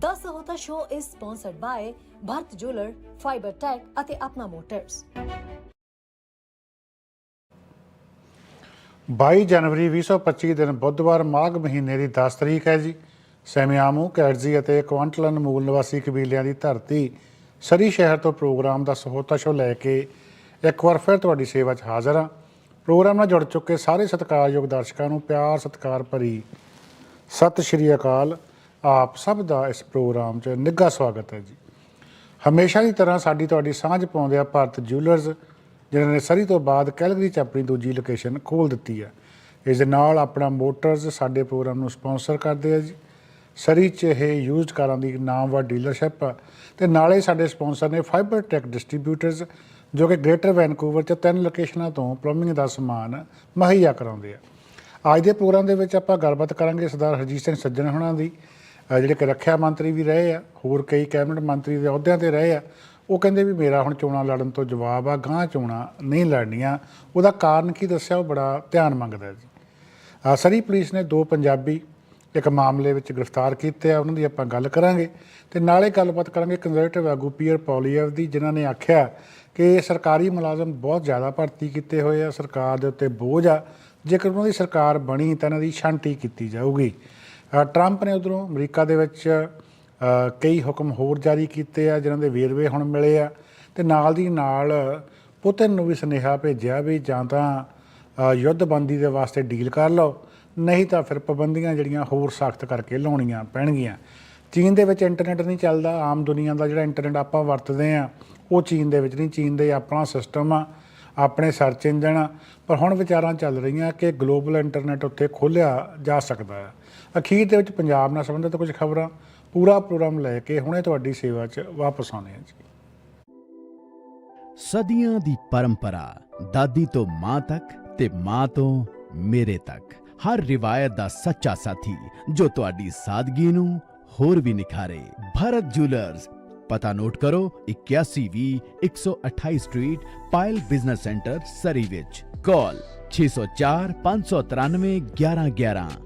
The Sahota Show is sponsored by Bharat Jeweler, Fiber Tech ਅਤੇ Apna motors 22 ਜਨਵਰੀ 2025 ਦਿਨ ਬੁੱਧਵਾਰ ਮਾਘ ਮਹੀਨੇ ਦੀ 10 ਤਰੀਕ ਹੈ ਜੀ। ਸੈਮਿਆਮੂ ਕੈਟਜ਼ੀ ਅਤੇ ਕੁਆਂਟਲਨ ਮੂਲ ਨਿਵਾਸੀ ਕਬੀਲਿਆਂ ਦੀ ਧਰਤੀ ਸਰੀ ਸ਼ਹਿਰ ਤੋਂ ਪ੍ਰੋਗਰਾਮ ਦਾ ਸਹੋਤਾ ਸ਼ੋ ਲੈ ਕੇ ਇੱਕ ਵਾਰ ਫਿਰ ਤੁਹਾਡੀ ਸੇਵਾ 'ਚ ਹਾਜ਼ਰ ਹਾਂ। ਪ੍ਰੋਗਰਾਮ ਨਾਲ ਜੁੜ ਚੁੱਕੇ ਸਾਰੇ ਸਤਿਕਾਰਯੋਗ ਦਰਸ਼ਕਾਂ ਨੂੰ ਪਿਆਰ ਸਤਿਕਾਰ ਭਰੀ ਸਤਿ ਸ਼੍ਰੀ ਅਕਾਲ। ਆਪ ਸਭ ਦਾ ਇਸ ਪ੍ਰੋਗਰਾਮ 'ਚ ਨਿੱਘਾ ਸਵਾਗਤ ਹੈ ਜੀ। ਹਮੇਸ਼ਾ ਦੀ ਤਰ੍ਹਾਂ ਸਾਡੀ ਤੁਹਾਡੀ ਸਾਂਝ ਪਾਉਂਦੇ ਆ ਭਾਰਤ ਜਿਊਲਰਸ ਜਿਨ੍ਹਾਂ ਨੇ ਸਰੀ ਤੋਂ ਬਾਅਦ ਕੈਲਗਰੀ 'ਚ ਆਪਣੀ ਦੂਜੀ ਲੋਕੇਸ਼ਨ ਖੋਲ ਦਿੱਤੀ ਹੈ। ਇਸ ਦੇ ਨਾਲ ਆਪਣਾ ਮੋਟਰਸ ਸਾਡੇ ਪ੍ਰੋਗਰਾਮ ਨੂੰ ਸਪਾਂਸਰ ਕਰਦੇ ਆ ਜੀ। ਸਰੀ 'ਚ ਇਹ ਯੂਜ਼ਡ ਕਾਰਾਂ ਦੀ ਨਾਮਵਰ ਡੀਲਰਸ਼ਿਪ ਆ ਤੇ ਨਾਲੇ ਸਾਡੇ ਸਪਾਂਸਰ ਨੇ ਫਾਈਬਰ ਟੈਕ ਡਿਸਟ੍ਰੀਬਿਊਟਰਸ ਜੋ ਕਿ ਗ੍ਰੇਟਰ ਵੈਨਕੂਵਰ 'ਚ ਤਿੰਨ ਲੋਕੇਸ਼ਨਾਂ ਤੋਂ ਪਲੰਬਿੰਗ ਦਾ ਸਮਾਨ ਮੁਹੱਈਆ ਕਰਾਉਂਦੇ ਆ। ਅੱਜ ਦੇ ਪ੍ਰੋਗਰਾਮ ਦੇ ਵਿੱਚ ਆਪਾਂ ਗੱਲਬਾਤ ਕਰਾਂਗੇ ਸਰਦਾਰ ਹਰਜੀਤ ਸਿੰਘ ਸੱਜਣ ਹੋਣਾ ਦੀ। ਜਿਹੜੇ ਕਿ ਰੱਖਿਆ ਮੰਤਰੀ ਵੀ ਰਹੇ ਆ, ਹੋਰ ਕਈ ਕੈਬਨਿਟ ਮੰਤਰੀ ਦੇ ਅਹੁਦਿਆਂ ਤੇ ਰਹੇ ਆ, ਉਹ ਕਹਿੰਦੇ ਵੀ ਮੇਰਾ ਹੁਣ ਚੋਣਾਂ ਲੜਨ ਤੋਂ ਜਵਾਬ ਆ ਗਾਂ ਚੋਣਾਂ ਨਹੀਂ ਲੜਨੀਆਂ। ਉਹਦਾ ਕਾਰਨ ਕੀ ਦੱਸਿਆ, ਉਹ ਬੜਾ ਧਿਆਨ ਮੰਗਦਾ ਜੀ। ਸਰੀ ਪੁਲਿਸ ਨੇ ਦੋ ਪੰਜਾਬੀ ਇੱਕ ਮਾਮਲੇ ਵਿੱਚ ਗ੍ਰਿਫਤਾਰ ਕੀਤੇ ਆ, ਉਹਨਾਂ ਦੀ ਆਪਾਂ ਗੱਲ ਕਰਾਂਗੇ ਤੇ ਨਾਲੇ ਗੱਲਬਾਤ ਕਰਾਂਗੇ ਕੰਜ਼ਰਵੇਟਿਵ ਆਗੂ ਪੀਅਰ ਪੌਲੀਅਰ ਦੀ, ਜਿਨ੍ਹਾਂ ਨੇ ਆਖਿਆ ਕਿ ਸਰਕਾਰੀ ਮੁਲਾਜ਼ਮ ਬਹੁਤ ਜ਼ਿਆਦਾ ਭਰਤੀ ਕੀਤੇ ਹੋਏ ਆ, ਸਰਕਾਰ ਦੇ ਉੱਤੇ ਬੋਝ ਆ, ਜੇਕਰ ਉਹਨਾਂ ਦੀ ਸਰਕਾਰ ਬਣੀ ਤਾਂ ਇਹਨਾਂ ਦੀ ਛਾਂਟੀ ਕੀਤੀ ਜਾਊਗੀ। ਟਰੰਪ ਨੇ ਉਧਰੋਂ ਅਮਰੀਕਾ ਦੇ ਵਿੱਚ ਕਈ ਹੁਕਮ ਹੋਰ ਜਾਰੀ ਕੀਤੇ ਆ, ਜਿਨ੍ਹਾਂ ਦੇ ਵੇਰਵੇ ਹੁਣ ਮਿਲੇ ਆ। ਤੇ ਨਾਲ ਦੀ ਨਾਲ ਪੁਤਿਨ ਨੂੰ ਵੀ ਸੁਨੇਹਾ ਭੇਜਿਆ ਵੀ ਜਾਂ ਤਾਂ ਯੁੱਧਬੰਦੀ ਦੇ ਵਾਸਤੇ ਡੀਲ ਕਰ ਲਓ, ਨਹੀਂ ਤਾਂ ਫਿਰ ਪਾਬੰਦੀਆਂ ਜਿਹੜੀਆਂ ਹੋਰ ਸਖਤ ਕਰਕੇ ਲਾਉਣੀਆਂ ਪੈਣਗੀਆਂ। ਚੀਨ ਦੇ ਵਿੱਚ ਇੰਟਰਨੈਟ ਨਹੀਂ ਚੱਲਦਾ, ਆਮ ਦੁਨੀਆ ਦਾ ਜਿਹੜਾ ਇੰਟਰਨੈਟ ਆਪਾਂ ਵਰਤਦੇ ਆ, ਉਹ ਚੀਨ ਦੇ ਵਿੱਚ ਨਹੀਂ। ਚੀਨ ਦੇ ਆਪਣਾ ਸਿਸਟਮ ਆ, ਆਪਣੇ ਸਰਚ ਇੰਜਣ ਆ, ਪਰ ਹੁਣ ਵਿਚਾਰਾਂ ਚੱਲ ਰਹੀਆਂ ਕਿ ਗਲੋਬਲ ਇੰਟਰਨੈਟ ਉੱਥੇ ਖੋਲ੍ਹਿਆ ਜਾ ਸਕਦਾ ਹੈ। ਅਖੀਰ ਦੇ ਵਿੱਚ ਪੰਜਾਬ ਨਾਲ ਸੰਬੰਧਿਤ ਕੁਝ ਖਬਰਾਂ ਪੂਰਾ ਪ੍ਰੋਗਰਾਮ ਲੈ ਕੇ ਹੁਣੇ ਤੁਹਾਡੀ ਸੇਵਾ 'ਚ ਵਾਪਸ ਆਉਂਦੇ ਹਾਂ ਜੀ। ਸਦੀਆਂ ਦੀ ਪਰੰਪਰਾ, ਦਾਦੀ ਤੋਂ ਮਾਂ ਤੱਕ ਤੇ ਮਾਂ ਤੋਂ ਮੇਰੇ ਤੱਕ। ਹਰ ਰਿਵਾਇਤ ਦਾ ਸੱਚਾ ਸਾਥੀ, ਜੋ ਤੁਹਾਡੀ ਸਾਦਗੀ ਨੂੰ ਹੋਰ ਵੀ ਨਿਖਾਰੇ। ਭਰਤ ਜੁਐਲਰਸ, ਪਤਾ ਨੋਟ ਕਰੋ 8120 128 street, Payal business centre, Surrey ਵਿੱਚ। ਕਾਲ 604 593 1111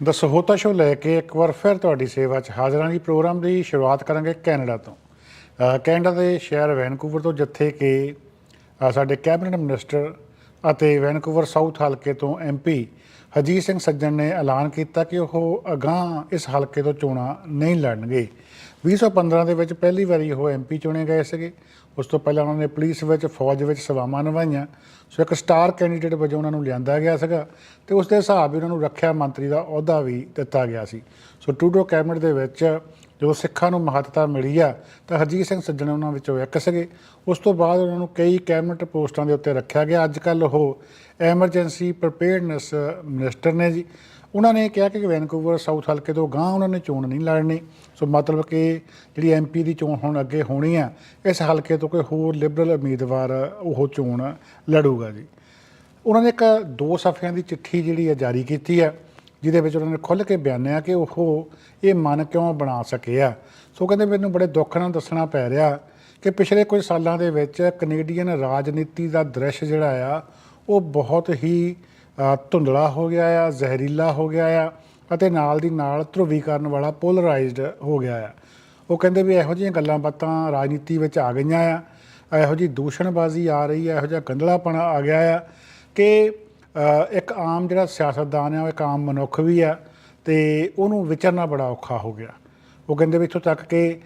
ਦ ਸਹੋਤਾ ਸ਼ੋ ਲੈ ਕੇ ਇੱਕ ਵਾਰ ਫਿਰ ਤੁਹਾਡੀ ਸੇਵਾ 'ਚ ਹਾਜ਼ਰਾਂ ਦੀ ਪ੍ਰੋਗਰਾਮ ਦੀ ਸ਼ੁਰੂਆਤ ਕਰਾਂਗੇ ਕੈਨੇਡਾ ਤੋਂ। ਕੈਨੇਡਾ ਦੇ ਸ਼ਹਿਰ ਵੈਨਕੂਵਰ ਤੋਂ, ਜਿੱਥੇ ਕਿ ਸਾਡੇ ਕੈਬਨਿਟ ਮਿਨਿਸਟਰ ਅਤੇ ਵੈਨਕੂਵਰ ਸਾਊਥ ਹਲਕੇ ਤੋਂ ਐਮਪੀ ਹਰਜੀਤ ਸਿੰਘ ਸੱਜਣ ਨੇ ਐਲਾਨ ਕੀਤਾ ਕਿ ਉਹ ਅਗਾਂਹ ਇਸ ਹਲਕੇ ਤੋਂ ਚੋਣਾਂ ਨਹੀਂ ਲੜਨਗੇ। 2015 ਦੇ ਵਿੱਚ ਪਹਿਲੀ ਵਾਰੀ ਉਹ ਐਮਪੀ ਚੁਣੇ ਗਏ ਸੀਗੇ। ਉਸ ਤੋਂ ਪਹਿਲਾਂ ਉਹਨਾਂ ਨੇ ਪੁਲਿਸ ਵਿੱਚ, ਫੌਜ ਵਿੱਚ ਸੇਵਾਵਾਂ ਨਿਭਾਈਆਂ। ਸੋ ਇੱਕ ਸਟਾਰ ਕੈਂਡੀਡੇਟ ਵਜੋਂ ਉਹਨਾਂ ਨੂੰ ਲਿਆਂਦਾ ਗਿਆ ਸੀਗਾ ਤੇ ਉਸ ਦੇ ਹਿਸਾਬ ਹੀ ਉਹਨਾਂ ਨੂੰ ਰੱਖਿਆ ਮੰਤਰੀ ਦਾ ਅਹੁਦਾ ਵੀ ਦਿੱਤਾ ਗਿਆ ਸੀ। ਸੋ ਟੂਡੋ ਕੈਬਨਿਟ ਦੇ ਵਿੱਚ ਜਦੋਂ ਸਿੱਖਾਂ ਨੂੰ ਮਹੱਤਤਾ ਮਿਲੀ ਆ, ਤਾਂ ਹਰਜੀਤ ਸਿੰਘ ਸੱਜਣ ਉਹਨਾਂ ਵਿੱਚੋਂ ਇੱਕ ਸੀਗੇ। ਉਸ ਤੋਂ ਬਾਅਦ ਉਹਨਾਂ ਨੂੰ ਕਈ ਕੈਬਨਿਟ ਪੋਸਟਾਂ ਦੇ ਉੱਤੇ ਰੱਖਿਆ ਗਿਆ। ਅੱਜ ਕੱਲ ਉਹ ਐਮਰਜੈਂਸੀ ਪ੍ਰੀਪੇਅਰਡਨੈਸ ਮਿਨਿਸਟਰ ਨੇ ਜੀ। ਉਹਨਾਂ ਨੇ ਕਿਹਾ ਕਿ ਵੈਨਕੂਵਰ, ਸਾਊਥ ਹਲਕੇ ਤੋਂ ਗਾਂ ਉਹਨਾਂ ਨੇ ਚੋਣ ਨਹੀਂ ਲੜਨੀ। ਸੋ ਮਤਲਬ ਕਿ ਜਿਹੜੀ ਐਮਪੀ ਦੀ ਚੋਣ ਹੁਣ ਅੱਗੇ ਹੋਣੀ ਆ, ਇਸ ਹਲਕੇ ਤੋਂ ਕੋਈ ਹੋਰ ਲਿਬਰਲ ਉਮੀਦਵਾਰ ਉਹ ਚੋਣ ਲੜੂਗਾ ਜੀ। ਉਹਨਾਂ ਨੇ ਇੱਕ ਦੋ ਸਫ਼ਿਆਂ ਦੀ ਚਿੱਠੀ ਜਿਹੜੀ ਆ ਜਾਰੀ ਕੀਤੀ ਆ। ਜਿਹਦੇ ਵਿੱਚ ਉਹਨਾਂ ਨੇ ਖੁੱਲ੍ਹ ਕੇ ਬਿਆਨਿਆ ਕਿ ਉਹ ਇਹ ਮਨ ਕਿਉਂ ਬਣਾ ਸਕੇ ਆ। ਸੋ ਕਹਿੰਦੇ ਮੈਨੂੰ ਬੜੇ ਦੁੱਖ ਨਾਲ ਦੱਸਣਾ ਪੈ ਰਿਹਾ ਕਿ ਪਿਛਲੇ ਕੁਝ ਸਾਲਾਂ ਦੇ ਵਿੱਚ ਕੈਨੇਡੀਅਨ ਰਾਜਨੀਤੀ ਦਾ ਦ੍ਰਿਸ਼ ਜਿਹੜਾ ਆ, ਉਹ ਬਹੁਤ ਹੀ ਧੁੰਦਲਾ ਹੋ ਗਿਆ ਆ, ਜ਼ਹਿਰੀਲਾ ਹੋ ਗਿਆ ਆ ਅਤੇ ਨਾਲ ਦੀ ਨਾਲ ਧਰੁਵੀਕਰਨ ਵਾਲਾ ਪੋਲਰਾਈਜ਼ਡ ਹੋ ਗਿਆ ਆ। ਉਹ ਕਹਿੰਦੇ ਵੀ ਇਹੋ ਜਿਹੀਆਂ ਗੱਲਾਂ ਬਾਤਾਂ ਰਾਜਨੀਤੀ ਵਿੱਚ ਆ ਗਈਆਂ ਆ। ਇਹੋ ਜਿਹੀ ਦੂਸ਼ਣਬਾਜ਼ੀ ਆ ਰਹੀ ਆ, ਇਹੋ ਜਿਹਾ ਗੰਦਲਾਪਣ ਆ ਗਿਆ ਆ ਕਿ ਇੱਕ ਆਮ ਜਿਹੜਾ ਸਿਆਸਤਦਾਨ ਆ ਉਹ ਇੱਕ ਆਮ ਮਨੁੱਖ ਵੀ ਆ ਤੇ ਉਹਨੂੰ ਵਿਚਰਨਾ ਬੜਾ ਔਖਾ ਹੋ ਗਿਆ। ਉਹ ਕਹਿੰਦੇ ਵੀ ਇੱਥੋਂ ਤੱਕ ਕਿ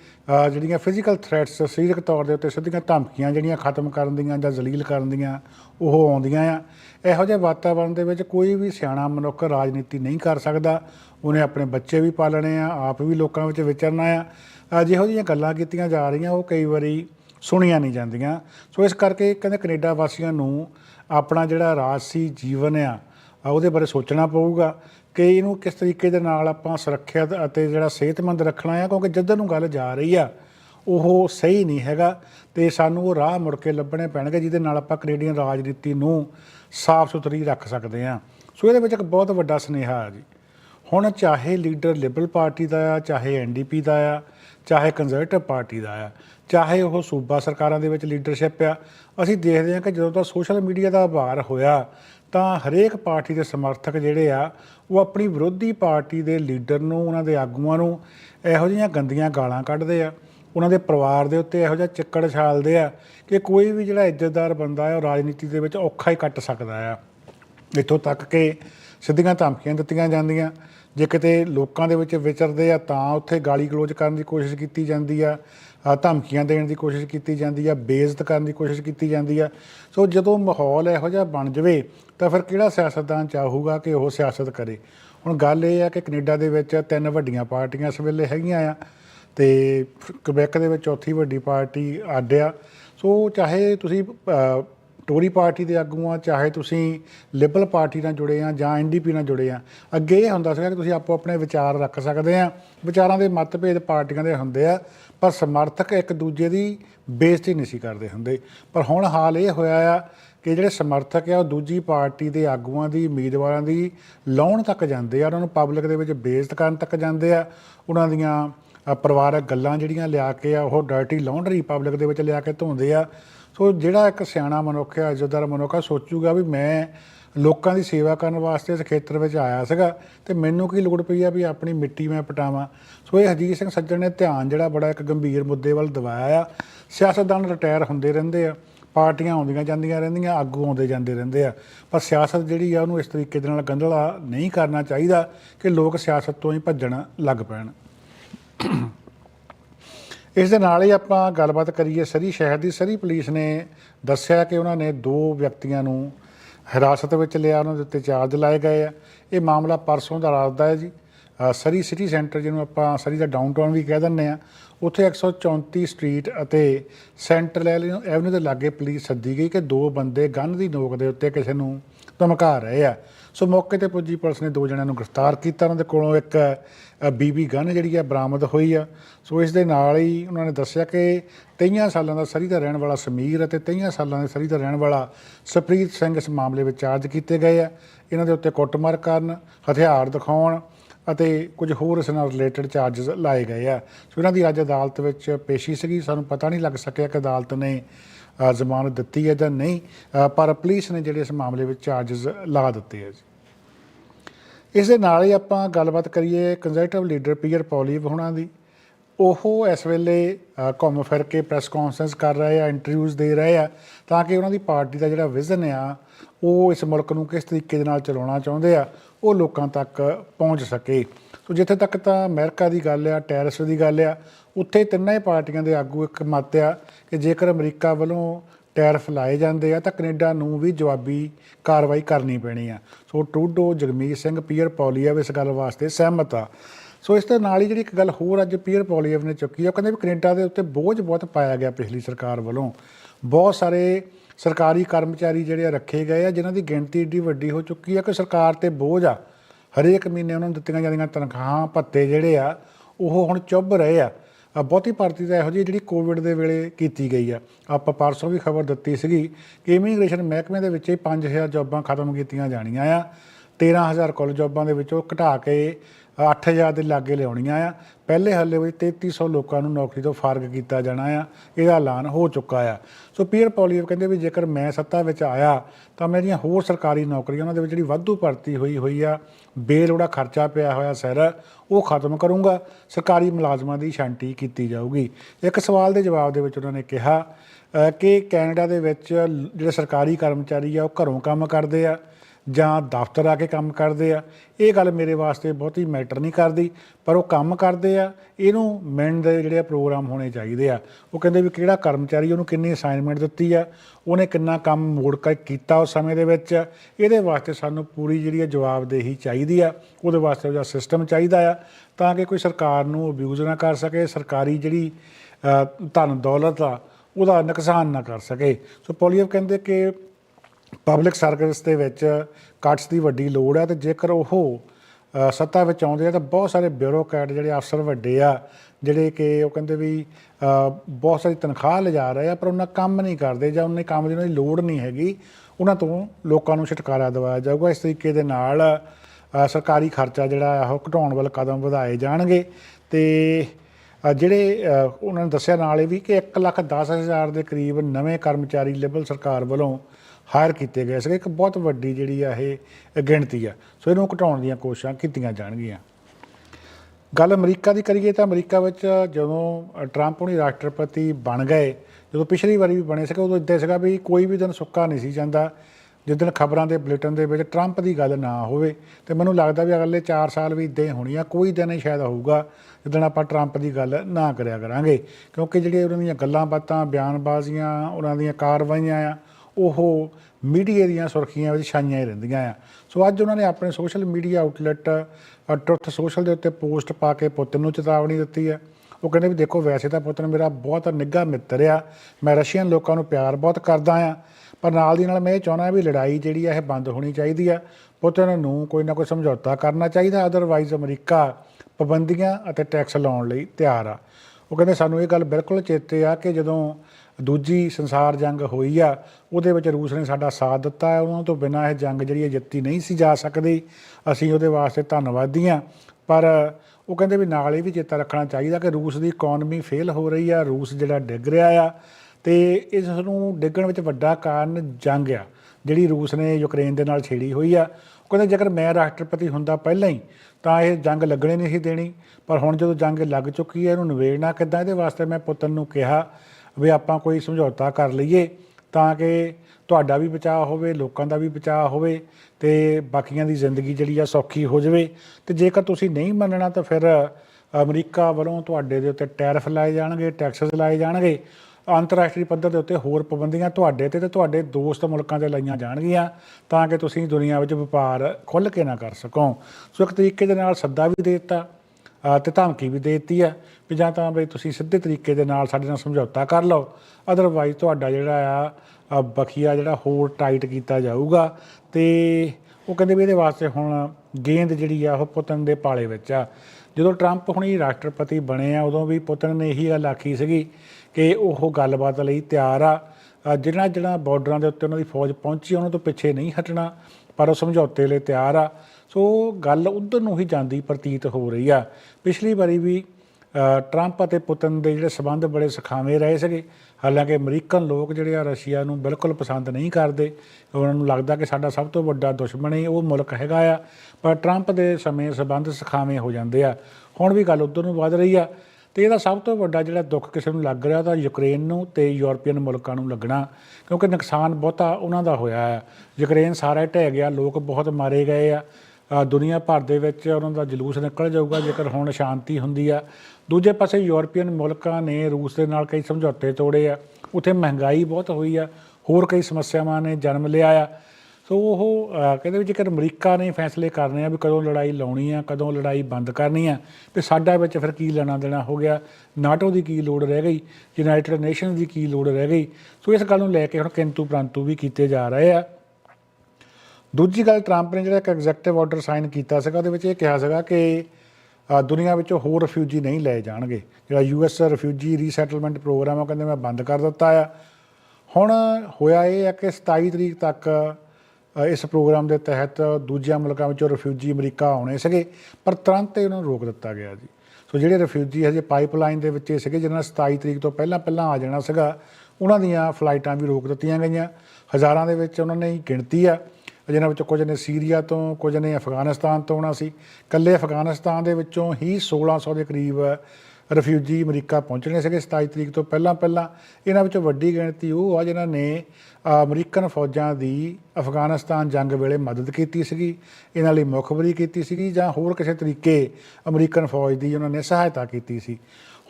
ਜਿਹੜੀਆਂ ਫਿਜ਼ੀਕਲ ਥ੍ਰੈਟਸ ਸਰੀਰਕ ਤੌਰ ਦੇ ਉੱਤੇ ਸਿੱਧੀਆਂ ਧਮਕੀਆਂ ਜਿਹੜੀਆਂ ਖਤਮ ਕਰਨ ਦੀਆਂ ਜਾਂ ਜ਼ਲੀਲ ਕਰਨ ਦੀਆਂ, ਉਹ ਆਉਂਦੀਆਂ ਆ। ਇਹੋ ਜਿਹੇ ਵਾਤਾਵਰਣ ਦੇ ਵਿੱਚ ਕੋਈ ਵੀ ਸਿਆਣਾ ਮਨੁੱਖ ਰਾਜਨੀਤੀ ਨਹੀਂ ਕਰ ਸਕਦਾ। ਉਹਨੇ ਆਪਣੇ ਬੱਚੇ ਵੀ ਪਾਲਣੇ ਆ, ਆਪ ਵੀ ਲੋਕਾਂ ਵਿੱਚ ਵਿਚਰਨਾ ਆ। ਜਿਹੋ ਜਿਹੀਆਂ ਗੱਲਾਂ ਕੀਤੀਆਂ ਜਾ ਰਹੀਆਂ, ਉਹ ਕਈ ਵਾਰੀ ਸੁਣੀਆਂ ਨਹੀਂ ਜਾਂਦੀਆਂ। ਸੋ ਇਸ ਕਰਕੇ ਕਹਿੰਦੇ ਕੈਨੇਡਾ ਵਾਸੀਆਂ ਨੂੰ ਆਪਣਾ ਜਿਹੜਾ ਰਾਜਸੀ ਜੀਵਨ ਆ ਉਹਦੇ ਬਾਰੇ ਸੋਚਣਾ ਪਊਗਾ ਕਿ ਇਹਨੂੰ ਕਿਸ ਤਰੀਕੇ ਦੇ ਨਾਲ ਆਪਾਂ ਸੁਰੱਖਿਅਤ ਅਤੇ ਜਿਹੜਾ ਸਿਹਤਮੰਦ ਰੱਖਣਾ ਆ, ਕਿਉਂਕਿ ਜਿੱਧਰ ਨੂੰ ਗੱਲ ਜਾ ਰਹੀ ਆ, ਉਹ ਸਹੀ ਨਹੀਂ ਹੈਗਾ ਤੇ ਸਾਨੂੰ ਉਹ ਰਾਹ ਮੁੜ ਕੇ ਲੱਭਣੇ ਪੈਣਗੇ ਜਿਹਦੇ ਨਾਲ ਆਪਾਂ ਕੈਨੇਡੀਅਨ ਰਾਜਨੀਤੀ ਨੂੰ ਸਾਫ਼ ਸੁਥਰੀ ਰੱਖ ਸਕਦੇ ਆ। ਸੋ ਇਹਦੇ ਵਿੱਚ ਇੱਕ ਬਹੁਤ ਵੱਡਾ ਸੁਨੇਹਾ ਆ ਜੀ। ਹੁਣ ਚਾਹੇ ਲੀਡਰ ਲਿਬਰਲ ਪਾਰਟੀ ਦਾ ਆ, ਚਾਹੇ ਐਨਡੀਪੀ ਦਾ ਆ, ਚਾਹੇ ਕੰਜ਼ਰਵੇਟਿਵ ਪਾਰਟੀ ਦਾ ਆ, ਚਾਹੇ ਉਹ ਸੂਬਾ ਸਰਕਾਰਾਂ ਦੇ ਵਿੱਚ ਲੀਡਰਸ਼ਿਪ ਆ ਅਸੀਂ ਦੇਖਦੇ ਹਾਂ ਕਿ ਜਦੋਂ ਦਾ ਸੋਸ਼ਲ ਮੀਡੀਆ ਦਾ ਉਭਾਰ ਹੋਇਆ, ਤਾਂ ਹਰੇਕ ਪਾਰਟੀ ਦੇ ਸਮਰਥਕ ਜਿਹੜੇ ਆ, ਉਹ ਆਪਣੀ ਵਿਰੋਧੀ ਪਾਰਟੀ ਦੇ ਲੀਡਰ ਨੂੰ, ਉਹਨਾਂ ਦੇ ਆਗੂਆਂ ਨੂੰ ਇਹੋ ਜਿਹੀਆਂ ਗੰਦੀਆਂ ਗਾਲਾਂ ਕੱਢਦੇ ਆ। ਉਹਨਾਂ ਦੇ ਪਰਿਵਾਰ ਦੇ ਉੱਤੇ ਇਹੋ ਜਿਹਾ ਚੱਕੜ ਛਾਲਦੇ ਆ ਕਿ ਕੋਈ ਵੀ ਜਿਹੜਾ ਇੱਜ਼ਤਦਾਰ ਬੰਦਾ ਹੈ ਉਹ ਰਾਜਨੀਤੀ ਦੇ ਵਿੱਚ ਔਖਾ ਹੀ ਕੱਟ ਸਕਦਾ ਆ। ਇੱਥੋਂ ਤੱਕ ਕਿ ਸਿੱਧੀਆਂ ਧਮਕੀਆਂ ਦਿੱਤੀਆਂ ਜਾਂਦੀਆਂ। ਜੇ ਕਿਤੇ ਲੋਕਾਂ ਦੇ ਵਿੱਚ ਵਿਚਰਦੇ ਆ, ਤਾਂ ਉੱਥੇ ਗਾਲੀ ਗਲੋਚ ਕਰਨ ਦੀ ਕੋਸ਼ਿਸ਼ ਕੀਤੀ ਜਾਂਦੀ ਆ ਧਮਕੀਆਂ ਦੇਣ ਦੀ ਕੋਸ਼ਿਸ਼ ਕੀਤੀ ਜਾਂਦੀ ਆ, ਬੇਇੱਜ਼ਤ ਕਰਨ ਦੀ ਕੋਸ਼ਿਸ਼ ਕੀਤੀ ਜਾਂਦੀ ਆ। ਸੋ ਜਦੋਂ ਮਾਹੌਲ ਇਹੋ ਜਿਹਾ ਬਣ ਜਵੇ, ਤਾਂ ਫਿਰ ਕਿਹੜਾ ਸਿਆਸਤਦਾਨ ਚਾਹੂਗਾ ਕਿ ਉਹ ਸਿਆਸਤ ਕਰੇ? ਹੁਣ ਗੱਲ ਇਹ ਆ ਕਿ ਕੈਨੇਡਾ ਦੇ ਵਿੱਚ ਤਿੰਨ ਵੱਡੀਆਂ ਪਾਰਟੀਆਂ ਇਸ ਵੇਲੇ ਹੈਗੀਆਂ ਆ ਤੇ ਕਬੈਕ ਦੇ ਵਿੱਚ ਚੌਥੀ ਵੱਡੀ ਪਾਰਟੀ ਅੱਡ ਆ। ਸੋ ਚਾਹੇ ਤੁਸੀਂ ਟੋਰੀ ਪਾਰਟੀ ਦੇ ਆਗੂ ਆ, ਚਾਹੇ ਤੁਸੀਂ ਲਿਬਰਲ ਪਾਰਟੀ ਨਾਲ ਜੁੜੇ ਆ ਜਾਂ ਐਨਡੀਪੀ ਨਾਲ ਜੁੜੇ ਆ, ਅੱਗੇ ਇਹ ਹੁੰਦਾ ਸੀਗਾ ਕਿ ਤੁਸੀਂ ਆਪੋ ਆਪਣੇ ਵਿਚਾਰ ਰੱਖ ਸਕਦੇ ਆ। ਵਿਚਾਰਾਂ ਦੇ ਮਤਭੇਦ ਪਾਰਟੀਆਂ ਦੇ ਹੁੰਦੇ ਆ, ਪਰ ਸਮਰਥਕ ਇੱਕ ਦੂਜੇ ਦੀ ਬੇਇੱਜ਼ਤੀ ਨਹੀਂ ਸੀ ਕਰਦੇ ਹੁੰਦੇ। ਪਰ ਹੁਣ ਹਾਲ ਇਹ ਹੋਇਆ ਆ ਕਿ ਜਿਹੜੇ ਸਮਰਥਕ ਆ, ਉਹ ਦੂਜੀ ਪਾਰਟੀ ਦੇ ਆਗੂਆਂ ਦੀ, ਉਮੀਦਵਾਰਾਂ ਦੀ ਲਾਉਣ ਤੱਕ ਜਾਂਦੇ ਆ। ਉਹਨਾਂ ਨੂੰ ਪਬਲਿਕ ਦੇ ਵਿੱਚ ਬੇਇੱਜ਼ਤ ਕਰਨ ਤੱਕ ਜਾਂਦੇ ਆ। ਉਹਨਾਂ ਦੀਆਂ ਪਰਿਵਾਰਕ ਗੱਲਾਂ ਜਿਹੜੀਆਂ ਲਿਆ ਕੇ ਆ, ਉਹ ਡਰਟੀ ਲਾਉਂਡਰੀ ਪਬਲਿਕ ਦੇ ਵਿੱਚ ਲਿਆ ਕੇ ਧੋਂਦੇ ਆ। ਸੋ ਜਿਹੜਾ ਇੱਕ ਸਿਆਣਾ ਮਨੁੱਖ ਹੈ ਇੱਜ਼ਤਦਾਰ ਮਨੁੱਖ ਆ ਸੋਚੂਗਾ ਵੀ ਮੈਂ ਲੋਕਾਂ ਦੀ ਸੇਵਾ ਕਰਨ ਵਾਸਤੇ ਇਸ ਖੇਤਰ ਵਿੱਚ ਆਇਆ ਸੀਗਾ ਤੇ ਮੈਨੂੰ ਕੀ ਲੋੜ ਪਈ ਆ ਵੀ ਆਪਣੀ ਮਿੱਟੀ ਮੈਂ ਪਟਾਵਾਂ? ਸੋ ਇਹ ਹਰਜੀਤ ਸਿੰਘ ਸੱਜਣ ਨੇ ਧਿਆਨ ਜਿਹੜਾ ਬੜਾ ਇੱਕ ਗੰਭੀਰ ਮੁੱਦੇ ਵੱਲ ਦਿਵਾਇਆ ਆ। ਸਿਆਸਤਦਾਨ ਰਿਟਾਇਰ ਹੁੰਦੇ ਰਹਿੰਦੇ ਆ, ਪਾਰਟੀਆਂ ਆਉਂਦੀਆਂ ਜਾਂਦੀਆਂ ਰਹਿੰਦੀਆਂ, ਆਗੂ ਆਉਂਦੇ ਜਾਂਦੇ ਰਹਿੰਦੇ ਆ। ਪਰ ਸਿਆਸਤ ਜਿਹੜੀ ਆ ਉਹਨੂੰ ਇਸ ਤਰੀਕੇ ਦੇ ਨਾਲ ਗੰਧਲਾ ਨਹੀਂ ਕਰਨਾ ਚਾਹੀਦਾ ਕਿ ਲੋਕ ਸਿਆਸਤ ਤੋਂ ਹੀ ਭੱਜਣ ਲੱਗ ਪੈਣ। ਇਸ ਦੇ ਨਾਲ ਹੀ ਆਪਾਂ ਗੱਲਬਾਤ ਕਰੀਏ, ਸਰੀ ਸ਼ਹਿਰ ਦੀ ਸਰੀ ਪੁਲਿਸ ਨੇ ਦੱਸਿਆ ਕਿ ਉਹਨਾਂ ਨੇ ਦੋ ਵਿਅਕਤੀਆਂ ਨੂੰ ਹਿਰਾਸਤ ਵਿੱਚ ਲਿਆ, ਉਹਨਾਂ ਦੇ ਉੱਤੇ ਚਾਰਜ ਲਾਏ ਗਏ ਆ। ਇਹ ਮਾਮਲਾ ਪਰਸੋਂ ਦਾ ਰਾਤ ਦਾ ਹੈ ਜੀ। ਸਰੀ ਸਿਟੀ ਸੈਂਟਰ ਜਿਹਨੂੰ ਆਪਾਂ ਸਰੀ ਦਾ ਡਾਊਨਟਾਊਨ ਵੀ ਕਹਿ ਦਿੰਦੇ ਆ, ਉੱਥੇ 134 ਸਟਰੀਟ ਅਤੇ ਸੈਂਟਰਲ ਐਵਨਿਊ ਦੇ ਲਾਗੇ ਪੁਲਿਸ ਸੱਦੀ ਗਈ ਕਿ ਦੋ ਬੰਦੇ ਗੰਨ ਦੀ ਨੋਕ ਦੇ ਉੱਤੇ ਕਿਸੇ ਨੂੰ ਧਮਕਾ ਰਹੇ ਆ। ਸੋ ਮੌਕੇ ਤੇ ਪੁੱਜੀ ਪੁਲਿਸ ਨੇ ਦੋ ਜਣਿਆਂ ਨੂੰ ਗ੍ਰਿਫਤਾਰ ਕੀਤਾ। ਉਹਨਾਂ ਦੇ ਕੋਲੋਂ ਇੱਕ ਬੀਬੀ ਗਨ ਜਿਹੜੀ ਆ, ਬਰਾਮਦ ਹੋਈ ਆ। ਸੋ ਇਸ ਦੇ ਨਾਲ ਹੀ ਉਹਨਾਂ ਨੇ ਦੱਸਿਆ ਕਿ 23 ਸਾਲਾਂ ਦਾ ਸਰੀ ਦਾ ਰਹਿਣ ਵਾਲਾ ਸਮੀਰ ਅਤੇ 23 ਸਾਲਾਂ ਦੇ ਸਰੀ ਦਾ ਰਹਿਣ ਵਾਲਾ ਸਪ੍ਰੀਤ ਸਿੰਘ ਇਸ ਮਾਮਲੇ ਵਿੱਚ ਚਾਰਜ ਕੀਤੇ ਗਏ ਆ। ਇਹਨਾਂ ਦੇ ਉੱਤੇ ਕੁੱਟਮਾਰ ਕਰਨ, ਹਥਿਆਰ ਦਿਖਾਉਣ ਅਤੇ ਕੁਝ ਹੋਰ ਇਸ ਨਾਲ ਰਿਲੇਟਡ ਚਾਰजेस ਲਾਏ ਗਏ ਆ। ਸੋ ਇਹਨਾਂ ਦੀ ਅੱਜ ਅਦਾਲਤ ਵਿੱਚ ਪੇਸ਼ੀ ਸੀਗੀ। ਸਾਨੂੰ ਪਤਾ ਨਹੀਂ ਲੱਗ ਸਕਿਆ ਕਿ ਅਦਾਲਤ ਨੇ ਜ਼ਮਾਨਤ ਦਿੱਤੀ ਹੈ ਜਾਂ ਨਹੀਂ ਪਰ ਪੁਲਿਸ ਨੇ ਜਿਹੜੇ ਇਸ ਮਾਮਲੇ ਵਿੱਚ ਚਾਰजेस ਲਾ ਦਿੱਤੇ ਹੈ ਜੀ। ਇਸ ਦੇ ਨਾਲ ਹੀ ਆਪਾਂ ਗੱਲਬਾਤ ਕਰੀਏ ਕੰਜ਼ਰਵੇਟਿਵ ਲੀਡਰ ਪੀਅਰ ਪੌਲੀਵ ਹੋਣਾ ਦੀ। ਉਹ ਇਸ ਵੇਲੇ ਘੁੰਮ ਫਿਰ ਕੇ ਪ੍ਰੈਸ ਕਾਨਫਰੰਸ ਕਰ ਰਹੇ ਆ ਇੰਟਰਵਿਊਜ਼ ਦੇ ਰਹੇ ਆ, ਤਾਂ ਕਿ ਉਹਨਾਂ ਦੀ ਪਾਰਟੀ ਦਾ ਜਿਹੜਾ ਵਿਜ਼ਨ ਆ, ਉਹ ਇਸ ਮੁਲਕ ਨੂੰ ਕਿਸ ਤਰੀਕੇ ਦੇ ਨਾਲ ਚਲਾਉਣਾ ਚਾਹੁੰਦੇ ਆ ਉਹ ਲੋਕਾਂ ਤੱਕ ਪਹੁੰਚ ਸਕੇ। ਸੋ ਜਿੱਥੇ ਤੱਕ ਤਾਂ ਅਮਰੀਕਾ ਦੀ ਗੱਲ ਆ, ਟੈਰਸ ਦੀ ਗੱਲ ਆ, ਉੱਥੇ ਤਿੰਨਾਂ ਹੀ ਪਾਰਟੀਆਂ ਦੇ ਆਗੂ ਇੱਕ ਮਤ ਆ ਕਿ ਜੇਕਰ ਅਮਰੀਕਾ ਵੱਲੋਂ ਟੈਰਫ ਲਾਏ ਜਾਂਦੇ ਆ ਤਾਂ ਕੈਨੇਡਾ ਨੂੰ ਵੀ ਜਵਾਬੀ ਕਾਰਵਾਈ ਕਰਨੀ ਪੈਣੀ ਆ। So Trudeau, Jagmeet Singh, Pierre Poilievre ਇਸ ਗੱਲ ਵਾਸਤੇ ਸਹਿਮਤ ਆ। ਸੋ ਇਸ ਦੇ ਨਾਲ ਹੀ ਜਿਹੜੀ ਇੱਕ ਗੱਲ ਹੋਰ ਅੱਜ ਪੀਅਰ ਪੌਲੀਅਵ ਨੇ ਚੁੱਕੀ ਆ, ਉਹ ਕਹਿੰਦੇ ਵੀ ਕੈਨੇਡਾ ਦੇ ਉੱਤੇ ਬੋਝ ਬਹੁਤ ਪਾਇਆ ਗਿਆ ਪਿਛਲੀ ਸਰਕਾਰ ਵੱਲੋਂ। ਬਹੁਤ ਸਾਰੇ ਸਰਕਾਰੀ ਕਰਮਚਾਰੀ ਜਿਹੜੇ ਆ ਰੱਖੇ ਗਏ ਆ, ਜਿਨ੍ਹਾਂ ਦੀ ਗਿਣਤੀ ਏਡੀ ਵੱਡੀ ਹੋ ਚੁੱਕੀ ਆ ਕਿ ਸਰਕਾਰ ਤੇ ਬੋਝ ਆ। ਹਰੇਕ ਮਹੀਨੇ ਉਹਨਾਂ ਨੂੰ ਦਿੱਤੀਆਂ ਜਾਂਦੀਆਂ ਤਨਖਾਹਾਂ, ਭੱਤੇ ਜਿਹੜੇ ਆ, ਉਹ ਹੁਣ ਚੁੱਭ ਰਹੇ ਆ। ਬਹੁਤੀ ਭਰਤੀ ਤਾਂ ਇਹੋ ਜਿਹੀ ਜਿਹੜੀ ਕੋਵਿਡ ਦੇ ਵੇਲੇ ਕੀਤੀ ਗਈ ਆ। ਆਪਾਂ ਪਰਸੋਂ ਵੀ ਖਬਰ ਦਿੱਤੀ ਸੀਗੀ ਕਿ ਇਮੀਗ੍ਰੇਸ਼ਨ ਮਹਿਕਮੇ ਦੇ ਵਿੱਚ ਹੀ 5000 ਜੌਬਾਂ ਖਤਮ ਕੀਤੀਆਂ ਜਾਣੀਆਂ ਆ। 13000 ਕੁੱਲ ਜੌਬਾਂ ਦੇ ਵਿੱਚੋਂ ਘਟਾ ਕੇ 8000 ਦੇ ਲਾਗੇ ਲਿਆਉਣੀਆਂ ਆ। ਪਹਿਲੇ ਹੱਲੇ ਵਿੱਚ 3300 ਲੋਕਾਂ ਨੂੰ ਨੌਕਰੀ ਤੋਂ ਫਾਰਗ ਕੀਤਾ ਜਾਣਾ ਆ, ਇਹਦਾ ਐਲਾਨ ਹੋ ਚੁੱਕਾ ਆ। ਸੋ ਪੀਅਰ ਪੋਲੀਓ ਕਹਿੰਦੇ ਵੀ ਜੇਕਰ ਮੈਂ ਸੱਤਾ ਵਿੱਚ ਆਇਆ, ਤਾਂ ਮੈਂ ਜਿਹੜੀਆਂ ਹੋਰ ਸਰਕਾਰੀ ਨੌਕਰੀਆਂ, ਉਹਨਾਂ ਦੇ ਵਿੱਚ ਜਿਹੜੀ ਵਾਧੂ ਭਰਤੀ ਹੋਈ ਹੋਈ ਆ ਬੇਲੋੜਾ ਖਰਚਾ ਪਿਆ ਹੋਇਆ ਸਿਰ, ਉਹ ਖਤਮ ਕਰੂੰਗਾ। ਸਰਕਾਰੀ ਮੁਲਾਜ਼ਮਾਂ ਦੀ ਛਾਂਟੀ ਕੀਤੀ ਜਾਊਗੀ। ਇੱਕ ਸਵਾਲ ਦੇ ਜਵਾਬ ਦੇ ਵਿੱਚ ਉਹਨਾਂ ਨੇ ਕਿਹਾ ਕਿ ਕੈਨੇਡਾ ਦੇ ਵਿੱਚ ਜਿਹੜੇ ਸਰਕਾਰੀ ਕਰਮਚਾਰੀ ਆ, ਉਹ ਘਰੋਂ ਕੰਮ ਕਰਦੇ ਆ। ਜਾਂ ਦਫ਼ਤਰ ਆ ਕੇ ਕੰਮ ਕਰਦੇ ਆ, ਇਹ ਗੱਲ ਮੇਰੇ ਵਾਸਤੇ ਬਹੁਤੀ ਮੈਟਰ ਨਹੀਂ ਕਰਦੀ, ਪਰ ਉਹ ਕੰਮ ਕਰਦੇ ਆ, ਇਹਨੂੰ ਮਿਲਣ ਦੇ ਜਿਹੜੇ ਪ੍ਰੋਗਰਾਮ ਹੋਣੇ ਚਾਹੀਦੇ ਆ। ਉਹ ਕਹਿੰਦੇ ਵੀ ਕਿਹੜਾ ਕਰਮਚਾਰੀ ਉਹਨੂੰ ਕਿੰਨੀ ਅਸਾਈਨਮੈਂਟ ਦਿੱਤੀ ਆ, ਉਹਨੇ ਕਿੰਨਾ ਕੰਮ ਮੋੜ ਕੇ ਕੀਤਾ ਉਸ ਸਮੇਂ ਦੇ ਵਿੱਚ, ਇਹਦੇ ਵਾਸਤੇ ਸਾਨੂੰ ਪੂਰੀ ਜਿਹੜੀ ਆ ਜਵਾਬਦੇਹੀ ਚਾਹੀਦੀ ਆ, ਉਹਦੇ ਵਾਸਤੇ ਉਹਦਾ ਸਿਸਟਮ ਚਾਹੀਦਾ ਆ, ਤਾਂ ਕਿ ਕੋਈ ਸਰਕਾਰ ਨੂੰ ਅਬਿਊਜ਼ ਨਾ ਕਰ ਸਕੇ, ਸਰਕਾਰੀ ਜਿਹੜੀ ਧਨ ਦੌਲਤ ਆ, ਉਹਦਾ ਨੁਕਸਾਨ ਨਾ ਕਰ ਸਕੇ। ਸੋ ਪੋਲੀਅਮ ਕਹਿੰਦੇ ਕਿ ਪਬਲਿਕ ਸਰਵਿਸ ਦੇ ਵਿੱਚ ਕੱਟਸ ਦੀ ਵੱਡੀ ਲੋੜ ਹੈ ਤੇ ਜੇਕਰ ਉਹ ਸੱਤਾ ਵਿੱਚ ਆਉਂਦੇ ਆ ਤਾਂ ਬਹੁਤ ਸਾਰੇ ਬਿਊਰੋਕਰੈਟ ਜਿਹੜੇ ਅਫਸਰ ਵੱਡੇ ਆ, ਜਿਹੜੇ ਕਿ ਉਹ ਕਹਿੰਦੇ ਵੀ ਬਹੁਤ ਸਾਰੀ ਤਨਖਾਹ ਲਿਜਾ ਰਹੇ ਆ, ਪਰ ਉਹਨਾਂ ਕੰਮ ਨਹੀਂ ਕਰਦੇ ਜਾਂ ਉਹਨਾਂ ਕੰਮ ਦੀ ਉਹਨਾਂ ਦੀ ਲੋੜ ਨਹੀਂ ਹੈਗੀ, ਉਹਨਾਂ ਤੋਂ ਲੋਕਾਂ ਨੂੰ ਛੁਟਕਾਰਾ ਦਿਵਾਇਆ ਜਾਊਗਾ। ਇਸ ਤਰੀਕੇ ਦੇ ਨਾਲ ਸਰਕਾਰੀ ਖਰਚਾ ਜਿਹੜਾ ਆ ਉਹ ਘਟਾਉਣ ਵੱਲ ਕਦਮ ਵਧਾਏ ਜਾਣਗੇ ਤੇ ਜਿਹੜੇ ਉਹਨਾਂ ਨੇ ਦੱਸਿਆ ਨਾਲ ਇਹ ਵੀ ਕਿ 1 ਲੱਖ 10 ਹਜ਼ਾਰ ਦੇ ਕਰੀਬ ਨਵੇਂ ਕਰਮਚਾਰੀ ਲਿਬਰਲ ਸਰਕਾਰ ਵੱਲੋਂ ਹਾਇਰ ਕੀਤੇ ਗਏ ਸੀਗੇ। ਇੱਕ ਬਹੁਤ ਵੱਡੀ ਜਿਹੜੀ ਆ ਇਹ ਗਿਣਤੀ ਆ। ਸੋ ਇਹਨੂੰ ਘਟਾਉਣ ਦੀਆਂ ਕੋਸ਼ਿਸ਼ਾਂ ਕੀਤੀਆਂ ਜਾਣਗੀਆਂ। ਗੱਲ ਅਮਰੀਕਾ ਦੀ ਕਰੀਏ ਤਾਂ ਅਮਰੀਕਾ ਵਿੱਚ ਜਦੋਂ ਟਰੰਪ ਹੁਣੀ ਰਾਸ਼ਟਰਪਤੀ ਬਣ ਗਏ, ਜਦੋਂ ਪਿਛਲੀ ਵਾਰੀ ਵੀ ਬਣੇ ਸੀਗੇ, ਉਦੋਂ ਇੱਦਾਂ ਸੀਗਾ ਵੀ ਕੋਈ ਵੀ ਦਿਨ ਸੁੱਕਾ ਨਹੀਂ ਸੀ ਜਾਂਦਾ। ਜਿੱਦਣ ਖਬਰਾਂ ਦੇ ਬੁਲੇਟਿਨ ਦੇ ਵਿੱਚ ਟਰੰਪ ਦੀ ਗੱਲ ਨਾ ਹੋਵੇ, ਤੇ ਮੈਨੂੰ ਲੱਗਦਾ ਵੀ ਅਗਲੇ 4 ਸਾਲ ਵੀ ਇਦਾਂ ਹੀ ਹੋਣੀ ਆ। ਕੋਈ ਦਿਨ ਹੀ ਸ਼ਾਇਦ ਹੋਊਗਾ ਜਿੱਦਣ ਆਪਾਂ ਟਰੰਪ ਦੀ ਗੱਲ ਨਾ ਕਰਿਆ ਕਰਾਂਗੇ। ਕਿਉਂਕਿ ਜਿਹੜੇ ਉਹਨਾਂ ਦੀਆਂ ਗੱਲਾਂ ਬਾਤਾਂ, ਬਿਆਨਬਾਜ਼ੀਆਂ, ਉਹਨਾਂ ਦੀਆਂ ਕਾਰਵਾਈਆਂ ਆ ਉਹ ਮੀਡੀਆ ਦੀਆਂ ਸੁਰਖੀਆਂ ਵਿੱਚ ਛਾਈਆਂ ਹੀ ਰਹਿੰਦੀਆਂ ਆ। ਸੋ ਅੱਜ ਉਹਨਾਂ ਨੇ ਆਪਣੇ social media outlet Truth Social ਦੇ ਉੱਤੇ ਪੋਸਟ ਪਾ ਕੇ ਪੁੱਤਰ ਨੂੰ ਚੇਤਾਵਨੀ ਦਿੱਤੀ ਹੈ। ਉਹ ਕਹਿੰਦੇ ਵੀ ਦੇਖੋ, ਵੈਸੇ ਤਾਂ ਪੁੱਤਰ ਮੇਰਾ ਬਹੁਤ ਨਿੱਘਾ ਮਿੱਤਰ ਆ। ਮੈਂ ਰਸ਼ੀਅਨ ਲੋਕਾਂ ਨੂੰ ਪਿਆਰ ਬਹੁਤ ਕਰਦਾ ਆ। ਪਰ ਨਾਲ ਦੀ ਨਾਲ ਮੈਂ ਇਹ ਚਾਹੁੰਦਾ ਵੀ ਲੜਾਈ ਜਿਹੜੀ ਆ, ਇਹ ਬੰਦ ਹੋਣੀ ਚਾਹੀਦੀ ਆ। ਪੁੱਤਰ ਨੂੰ ਕੋਈ ਨਾ ਕੋਈ ਸਮਝੌਤਾ ਕਰਨਾ ਚਾਹੀਦਾ ਅਦਰਵਾਈਜ਼ ਅਮਰੀਕਾ ਪਾਬੰਦੀਆਂ ਅਤੇ ਟੈਕਸ ਲਾਉਣ ਲਈ ਤਿਆਰ ਆ। ਉਹ ਕਹਿੰਦੇ ਸਾਨੂੰ ਇਹ ਗੱਲ ਬਿਲਕੁਲ ਚੇਤੇ ਆ ਕਿ ਜਦੋਂ ਦੂਜੀ ਸੰਸਾਰ ਜੰਗ ਹੋਈ ਆ, ਉਹਦੇ ਵਿੱਚ ਰੂਸ ਨੇ ਸਾਡਾ ਸਾਥ ਦਿੱਤਾ ਹੈ। ਉਹਨਾਂ ਤੋਂ ਬਿਨਾਂ ਇਹ ਜੰਗ ਜਿਹੜੀ ਹੈ ਜਿੱਤੀ ਨਹੀਂ ਸੀ ਜਾ ਸਕਦੀ। ਅਸੀਂ ਉਹਦੇ ਵਾਸਤੇ ਧੰਨਵਾਦੀ ਹਾਂ। ਪਰ ਉਹ ਕਹਿੰਦੇ ਵੀ ਨਾਲ ਇਹ ਵੀ ਚੇਤਾ ਰੱਖਣਾ ਚਾਹੀਦਾ ਕਿ ਰੂਸ ਦੀ ਇਕਨੋਮੀ ਫੇਲ ਹੋ ਰਹੀ ਆ। ਰੂਸ ਜਿਹੜਾ ਡਿੱਗ ਰਿਹਾ ਆ ਤੇ ਇਸ ਨੂੰ ਡਿੱਗਣ ਵਿੱਚ ਵੱਡਾ ਕਾਰਨ ਜੰਗ ਆ, ਜਿਹੜੀ ਰੂਸ ਨੇ ਯੂਕਰੇਨ ਦੇ ਨਾਲ ਛੇੜੀ ਹੋਈ ਆ। ਉਹ ਕਹਿੰਦੇ ਜੇਕਰ ਮੈਂ ਰਾਸ਼ਟਰਪਤੀ ਹੁੰਦਾ ਪਹਿਲਾਂ ਹੀ, ਤਾਂ ਇਹ ਜੰਗ ਲੱਗਣੇ ਨਹੀਂ ਸੀ ਦੇਣੀ। ਪਰ ਹੁਣ ਜਦੋਂ ਜੰਗ ਲੱਗ ਚੁੱਕੀ ਹੈ, ਇਹਨੂੰ ਨਿਬੇੜਨਾ ਕਿੱਦਾਂ? ਇਹਦੇ ਵਾਸਤੇ ਮੈਂ ਪੁੱਤਰ ਨੂੰ ਕਿਹਾ ਵੀ ਆਪਾਂ ਕੋਈ ਸਮਝੌਤਾ ਕਰ ਲਈਏ ਤਾਂ ਕਿ ਤੁਹਾਡਾ ਵੀ ਬਚਾਅ ਹੋਵੇ, ਲੋਕਾਂ ਦਾ ਵੀ ਬਚਾਅ ਹੋਵੇ ਤੇ ਬਾਕੀਆਂ ਦੀ ਜ਼ਿੰਦਗੀ ਜਿਹੜੀ ਆ ਸੌਖੀ ਹੋ ਜਾਵੇ। ਤੇ ਜੇਕਰ ਤੁਸੀਂ ਨਹੀਂ ਮੰਨਣਾ ਤਾਂ ਫਿਰ ਅਮਰੀਕਾ ਵੱਲੋਂ ਤੁਹਾਡੇ ਦੇ ਉੱਤੇ ਟੈਰਿਫ ਲਾਏ ਜਾਣਗੇ, ਟੈਕਸਸ ਲਾਏ ਜਾਣਗੇ, ਅੰਤਰਰਾਸ਼ਟਰੀ ਪੱਧਰ ਦੇ ਉੱਤੇ ਹੋਰ ਪਾਬੰਦੀਆਂ ਤੁਹਾਡੇ ਤੇ ਤੇ ਤੁਹਾਡੇ ਦੋਸਤ ਮੁਲਕਾਂ ਤੇ ਲਾਈਆਂ ਜਾਣਗੀਆਂ ਤਾਂ ਕਿ ਤੁਸੀਂ ਦੁਨੀਆ ਵਿੱਚ ਵਪਾਰ ਖੁੱਲ੍ਹ ਕੇ ਨਾ ਕਰ ਸਕੋ। ਸੋ ਇੱਕ ਤਰੀਕੇ ਦੇ ਨਾਲ ਸੱਦਾ ਵੀ ਦੇ ਦਿੱਤਾ। ਤੇ ਧਮਕੀ ਵੀ ਦੇ ਦਿੱਤੀ ਹੈ ਵੀ ਜਾਂ ਤਾਂ ਬਈ ਤੁਸੀਂ ਸਿੱਧੇ ਤਰੀਕੇ ਦੇ ਨਾਲ ਸਾਡੇ ਨਾਲ ਸਮਝੌਤਾ ਕਰ ਲਓ। ਅਦਰਵਾਈਜ਼ ਤੁਹਾਡਾ ਜਿਹੜਾ ਆ ਬਖੀਆ ਜਿਹੜਾ ਹੋਰ ਟਾਈਟ ਕੀਤਾ ਜਾਊਗਾ ਤੇ ਉਹ ਕਹਿੰਦੇ ਵੀ ਇਹਦੇ ਵਾਸਤੇ ਹੁਣ ਗੇਂਦ ਜਿਹੜੀ ਆ ਉਹ ਪੁਤਨ ਦੇ ਪਾਲੇ ਵਿੱਚ ਆ। ਜਦੋਂ ਟਰੰਪ ਹੁਣੀ ਰਾਸ਼ਟਰਪਤੀ ਬਣੇ ਆ ਉਦੋਂ ਵੀ ਪੁਤਨ ਨੇ ਇਹੀ ਗੱਲ ਆਖੀ ਸੀਗੀ ਕਿ ਉਹ ਗੱਲਬਾਤ ਲਈ ਤਿਆਰ ਆ। ਅ, ਜਿਹੜਾ ਜਿਹੜਾ ਬਾਰਡਰਾਂ ਦੇ ਉੱਤੇ ਉਹਨਾਂ ਦੀ ਫੌਜ ਪਹੁੰਚੀ ਉਹਨਾਂ ਤੋਂ ਪਿੱਛੇ ਨਹੀਂ ਹਟਣਾ ਪਰ ਉਹ ਸਮਝੌਤੇ ਲਈ ਤਿਆਰ ਆ। ਸੋ ਗੱਲ ਉਧਰ ਨੂੰ ਹੀ ਜਾਂਦੀ ਪ੍ਰਤੀਤ ਹੋ ਰਹੀ ਆ। ਪਿਛਲੀ ਵਾਰੀ ਵੀ ਟਰੰਪ ਅਤੇ ਪੁਤਨ ਦੇ ਜਿਹੜੇ ਸਬੰਧ ਬੜੇ ਸੁਖਾਵੇਂ ਰਹੇ ਸੀਗੇ। ਹਾਲਾਂਕਿ ਅਮਰੀਕਨ ਲੋਕ ਜਿਹੜੇ ਆ ਰਸ਼ੀਆ ਨੂੰ ਬਿਲਕੁਲ ਪਸੰਦ ਨਹੀਂ ਕਰਦੇ। ਉਹਨਾਂ ਨੂੰ ਲੱਗਦਾ ਕਿ ਸਾਡਾ ਸਭ ਤੋਂ ਵੱਡਾ ਦੁਸ਼ਮਣ ਹੀ ਉਹ ਮੁਲਕ ਹੈਗਾ ਆ। ਪਰ ਟਰੰਪ ਦੇ ਸਮੇਂ ਸਬੰਧ ਸੁਖਾਵੇਂ ਹੋ ਜਾਂਦੇ ਆ। ਹੁਣ ਵੀ ਗੱਲ ਉਧਰ ਨੂੰ ਵੱਧ ਰਹੀ ਆ ਤੇ ਇਹਦਾ ਸਭ ਤੋਂ ਵੱਡਾ ਜਿਹੜਾ ਦੁੱਖ ਕਿਸੇ ਨੂੰ ਲੱਗ ਰਿਹਾ ਤਾਂ ਯੂਕਰੇਨ ਨੂੰ ਤੇ ਯੂਰਪੀਅਨ ਮੁਲਕਾਂ ਨੂੰ ਲੱਗਣਾ, ਕਿਉਂਕਿ ਨੁਕਸਾਨ ਬਹੁਤਾ ਉਹਨਾਂ ਦਾ ਹੋਇਆ ਹੈ ਯੂਕਰੇਨ ਸਾਰਾ ਢਹਿ ਗਿਆ, ਲੋਕ ਬਹੁਤ ਮਾਰੇ ਗਏ ਆ। ਦੁਨੀਆ ਭਰ ਦੇ ਵਿੱਚ ਉਹਨਾਂ ਦਾ ਜਲੂਸ ਨਿਕਲ ਜਾਊਗਾ, ਜੇਕਰ ਹੁਣ ਸ਼ਾਂਤੀ ਹੁੰਦੀ ਆ। ਦੂਜੇ ਪਾਸੇ ਯੂਰਪੀਅਨ ਮੁਲਕਾਂ ਨੇ ਰੂਸ ਦੇ ਨਾਲ ਕਈ ਸਮਝੌਤੇ ਤੋੜੇ ਆ। ਉੱਥੇ ਮਹਿੰਗਾਈ ਬਹੁਤ ਹੋਈ ਆ, ਹੋਰ ਕਈ ਸਮੱਸਿਆਵਾਂ ਨੇ ਜਨਮ ਲਿਆ ਆ। ਸੋ ਉਹ ਕਹਿੰਦੇ ਵੀ ਜੇਕਰ ਅਮਰੀਕਾ ਨੇ ਫੈਸਲੇ ਕਰਨੇ ਆ ਵੀ ਕਦੋਂ ਲੜਾਈ ਲਾਉਣੀ ਆ, ਕਦੋਂ ਲੜਾਈ ਬੰਦ ਕਰਨੀ ਆ, ਤੇ ਸਾਡਾ ਵਿੱਚ ਫਿਰ ਕੀ ਲੈਣਾ ਦੇਣਾ ਹੋ ਗਿਆ? ਨਾਟੋ ਦੀ ਕੀ ਲੋੜ ਰਹਿ ਗਈ? ਯੂਨਾਈਟਿਡ ਨੇਸ਼ਨਸ ਦੀ ਕੀ ਲੋੜ ਰਹਿ ਗਈ? ਸੋ ਇਸ ਗੱਲ ਨੂੰ ਲੈ ਕੇ ਹੁਣ ਕਿੰਤੂ ਪ੍ਰੰਤੂ ਵੀ ਕੀਤੇ ਜਾ ਰਹੇ ਆ। ਦੂਜੀ ਗੱਲ ਟਰੰਪ ਨੇ ਜਿਹੜਾ ਇੱਕ ਐਗਜ਼ੈਕਟਿਵ ਆਰਡਰ ਸਾਈਨ ਕੀਤਾ ਸੀਗਾ, ਉਹਦੇ ਵਿੱਚ ਇਹ ਕਿਹਾ ਸੀਗਾ ਕਿ ਦੁਨੀਆ ਵਿੱਚੋਂ ਹੋਰ ਰਿਫਿਊਜੀ ਨਹੀਂ ਲਏ ਜਾਣਗੇ। ਜਿਹੜਾ ਯੂਐਸ ਰਿਫਿਊਜੀ ਰੀਸੈਟਲਮੈਂਟ ਪ੍ਰੋਗਰਾਮ ਆ, ਉਹ ਕਹਿੰਦੇ ਮੈਂ ਬੰਦ ਕਰ ਦਿੱਤਾ ਆ। ਹੁਣ ਹੋਇਆ ਇਹ ਹੈ ਕਿ 27 ਤਰੀਕ ਤੱਕ ਇਸ ਪ੍ਰੋਗਰਾਮ ਦੇ ਤਹਿਤ ਦੂਜਿਆਂ ਮੁਲਕਾਂ ਵਿੱਚੋਂ ਰਿਫਿਊਜੀ ਅਮਰੀਕਾ ਆਉਣੇ ਸੀਗੇ, ਪਰ ਤੁਰੰਤ ਹੀ ਉਹਨਾਂ ਨੂੰ ਰੋਕ ਦਿੱਤਾ ਗਿਆ ਜੀ। ਸੋ ਜਿਹੜੇ ਰਿਫਿਊਜੀ ਹਜੇ ਪਾਈਪਲਾਈਨ ਦੇ ਵਿੱਚ ਸੀਗੇ ਜਿਹਨਾਂ ਨੇ 27 ਤਰੀਕ ਤੋਂ ਪਹਿਲਾਂ ਪਹਿਲਾਂ ਆ ਜਾਣਾ ਸੀਗਾ, ਉਹਨਾਂ ਦੀਆਂ ਫਲਾਈਟਾਂ ਵੀ ਰੋਕ ਦਿੱਤੀਆਂ ਗਈਆਂ। ਹਜ਼ਾਰਾਂ ਦੇ ਵਿੱਚ ਉਹਨਾਂ ਨੇ ਗਿਣਤੀ ਆ। ਜਿਨ੍ਹਾਂ ਵਿੱਚੋਂ ਕੁਝ ਨੇ ਸੀਰੀਆ ਤੋਂ, ਕੁਝ ਨੇ ਅਫਗਾਨਿਸਤਾਨ ਤੋਂ ਆਉਣਾ ਸੀ। ਕੱਲੇ ਅਫਗਾਨਿਸਤਾਨ ਦੇ ਵਿੱਚੋਂ ਹੀ 1600 ਦੇ ਕਰੀਬ ਰਿਫਿਊਜੀ ਅਮਰੀਕਾ ਪਹੁੰਚਣੇ ਸੀਗੇ 27 ਤਰੀਕ ਤੋਂ ਪਹਿਲਾਂ ਪਹਿਲਾਂ। ਇਹਨਾਂ ਵਿੱਚੋਂ ਵੱਡੀ ਗਿਣਤੀ ਉਹ ਆ ਜਿਨ੍ਹਾਂ ਨੇ ਅਮਰੀਕਨ ਫੌਜਾਂ ਦੀ ਅਫਗਾਨਿਸਤਾਨ ਜੰਗ ਵੇਲੇ ਮਦਦ ਕੀਤੀ ਸੀਗੀ। ਇਹਨਾਂ ਲਈ ਮੁਖਬਰੀ ਕੀਤੀ ਸੀਗੀ ਜਾਂ ਹੋਰ ਕਿਸੇ ਤਰੀਕੇ ਅਮਰੀਕਨ ਫੌਜ ਦੀ ਉਹਨਾਂ ਨੇ ਸਹਾਇਤਾ ਕੀਤੀ ਸੀ।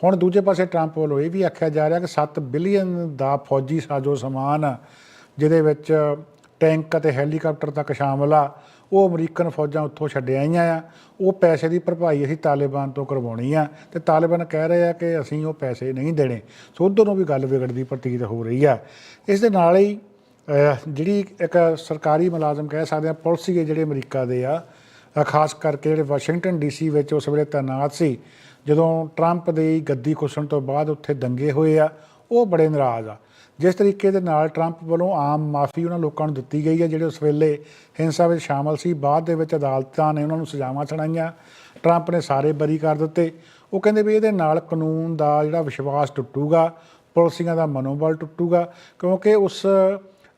ਹੁਣ ਦੂਜੇ ਪਾਸੇ ਟਰੰਪ ਵੱਲੋਂ ਇਹ ਵੀ ਆਖਿਆ ਜਾ ਰਿਹਾ ਕਿ 7 ਬਿਲੀਅਨ ਦਾ ਫੌਜੀ ਸਾਜੋ ਸਮਾਨ, ਜਿਹਦੇ ਵਿੱਚ ਟੈਂਕ ਅਤੇ ਹੈਲੀਕਾਪਟਰ ਤੱਕ ਸ਼ਾਮਲ ਆ। ਉਹ ਅਮਰੀਕਨ ਫੌਜਾਂ ਉੱਥੋਂ ਛੱਡਿਆ ਆਈਆਂ ਆ। ਉਹ ਪੈਸੇ ਦੀ ਭਰਪਾਈ ਅਸੀਂ ਤਾਲਿਬਾਨ ਤੋਂ ਕਰਵਾਉਣੀ ਆ। ਤੇ ਤਾਲਿਬਾਨ ਕਹਿ ਰਹੇ ਆ ਕਿ ਅਸੀਂ ਉਹ ਪੈਸੇ ਨਹੀਂ ਦੇਣੇ। ਸੋ ਉਧਰ ਨੂੰ ਵੀ ਗੱਲ ਵਿਗੜਦੀ ਪ੍ਰਤੀਤ ਹੋ ਰਹੀ ਆ। ਇਸ ਦੇ ਨਾਲ ਹੀ ਜਿਹੜੀ ਇੱਕ ਸਰਕਾਰੀ ਮੁਲਾਜ਼ਮ ਕਹਿ ਸਕਦੇ ਆ ਪੁਲਿਸੀਏ ਜਿਹੜੇ ਅਮਰੀਕਾ ਦੇ ਆ ਖਾਸ ਕਰਕੇ ਜਿਹੜੇ ਵਾਸ਼ਿੰਗਟਨ ਡੀਸੀ ਵਿੱਚ ਉਸ ਵੇਲੇ ਤਾਇਨਾਤ ਸੀ। ਜਦੋਂ ਟਰੰਪ ਦੀ ਗੱਦੀ ਖੁੱਸਣ ਤੋਂ ਬਾਅਦ ਉੱਥੇ ਦੰਗੇ ਹੋਏ ਆ, ਉਹ ਬੜੇ ਨਾਰਾਜ਼ ਆ। ਜਿਸ ਤਰੀਕੇ ਦੇ ਨਾਲ ਟਰੰਪ ਵੱਲੋਂ ਆਮ ਮਾਫੀ ਉਹਨਾਂ ਲੋਕਾਂ ਨੂੰ ਦਿੱਤੀ ਗਈ ਹੈ, ਜਿਹੜੇ ਉਸ ਵੇਲੇ ਹਿੰਸਾ ਵਿੱਚ ਸ਼ਾਮਲ ਸੀ, ਬਾਅਦ ਦੇ ਵਿੱਚ ਅਦਾਲਤਾਂ ਨੇ ਉਹਨਾਂ ਨੂੰ ਸਜ਼ਾਵਾਂ ਸੁਣਾਈਆਂ। ਟਰੰਪ ਨੇ ਸਾਰੇ ਬਰੀ ਕਰ ਦਿੱਤੇ। ਉਹ ਕਹਿੰਦੇ ਵੀ ਇਹਦੇ ਨਾਲ ਕਾਨੂੰਨ ਦਾ ਜਿਹੜਾ ਵਿਸ਼ਵਾਸ ਟੁੱਟੂਗਾ, ਪੁਲਿਸੀਆਂ ਦਾ ਮਨੋਬਲ ਟੁੱਟੂਗਾ, ਕਿਉਂਕਿ ਉਸ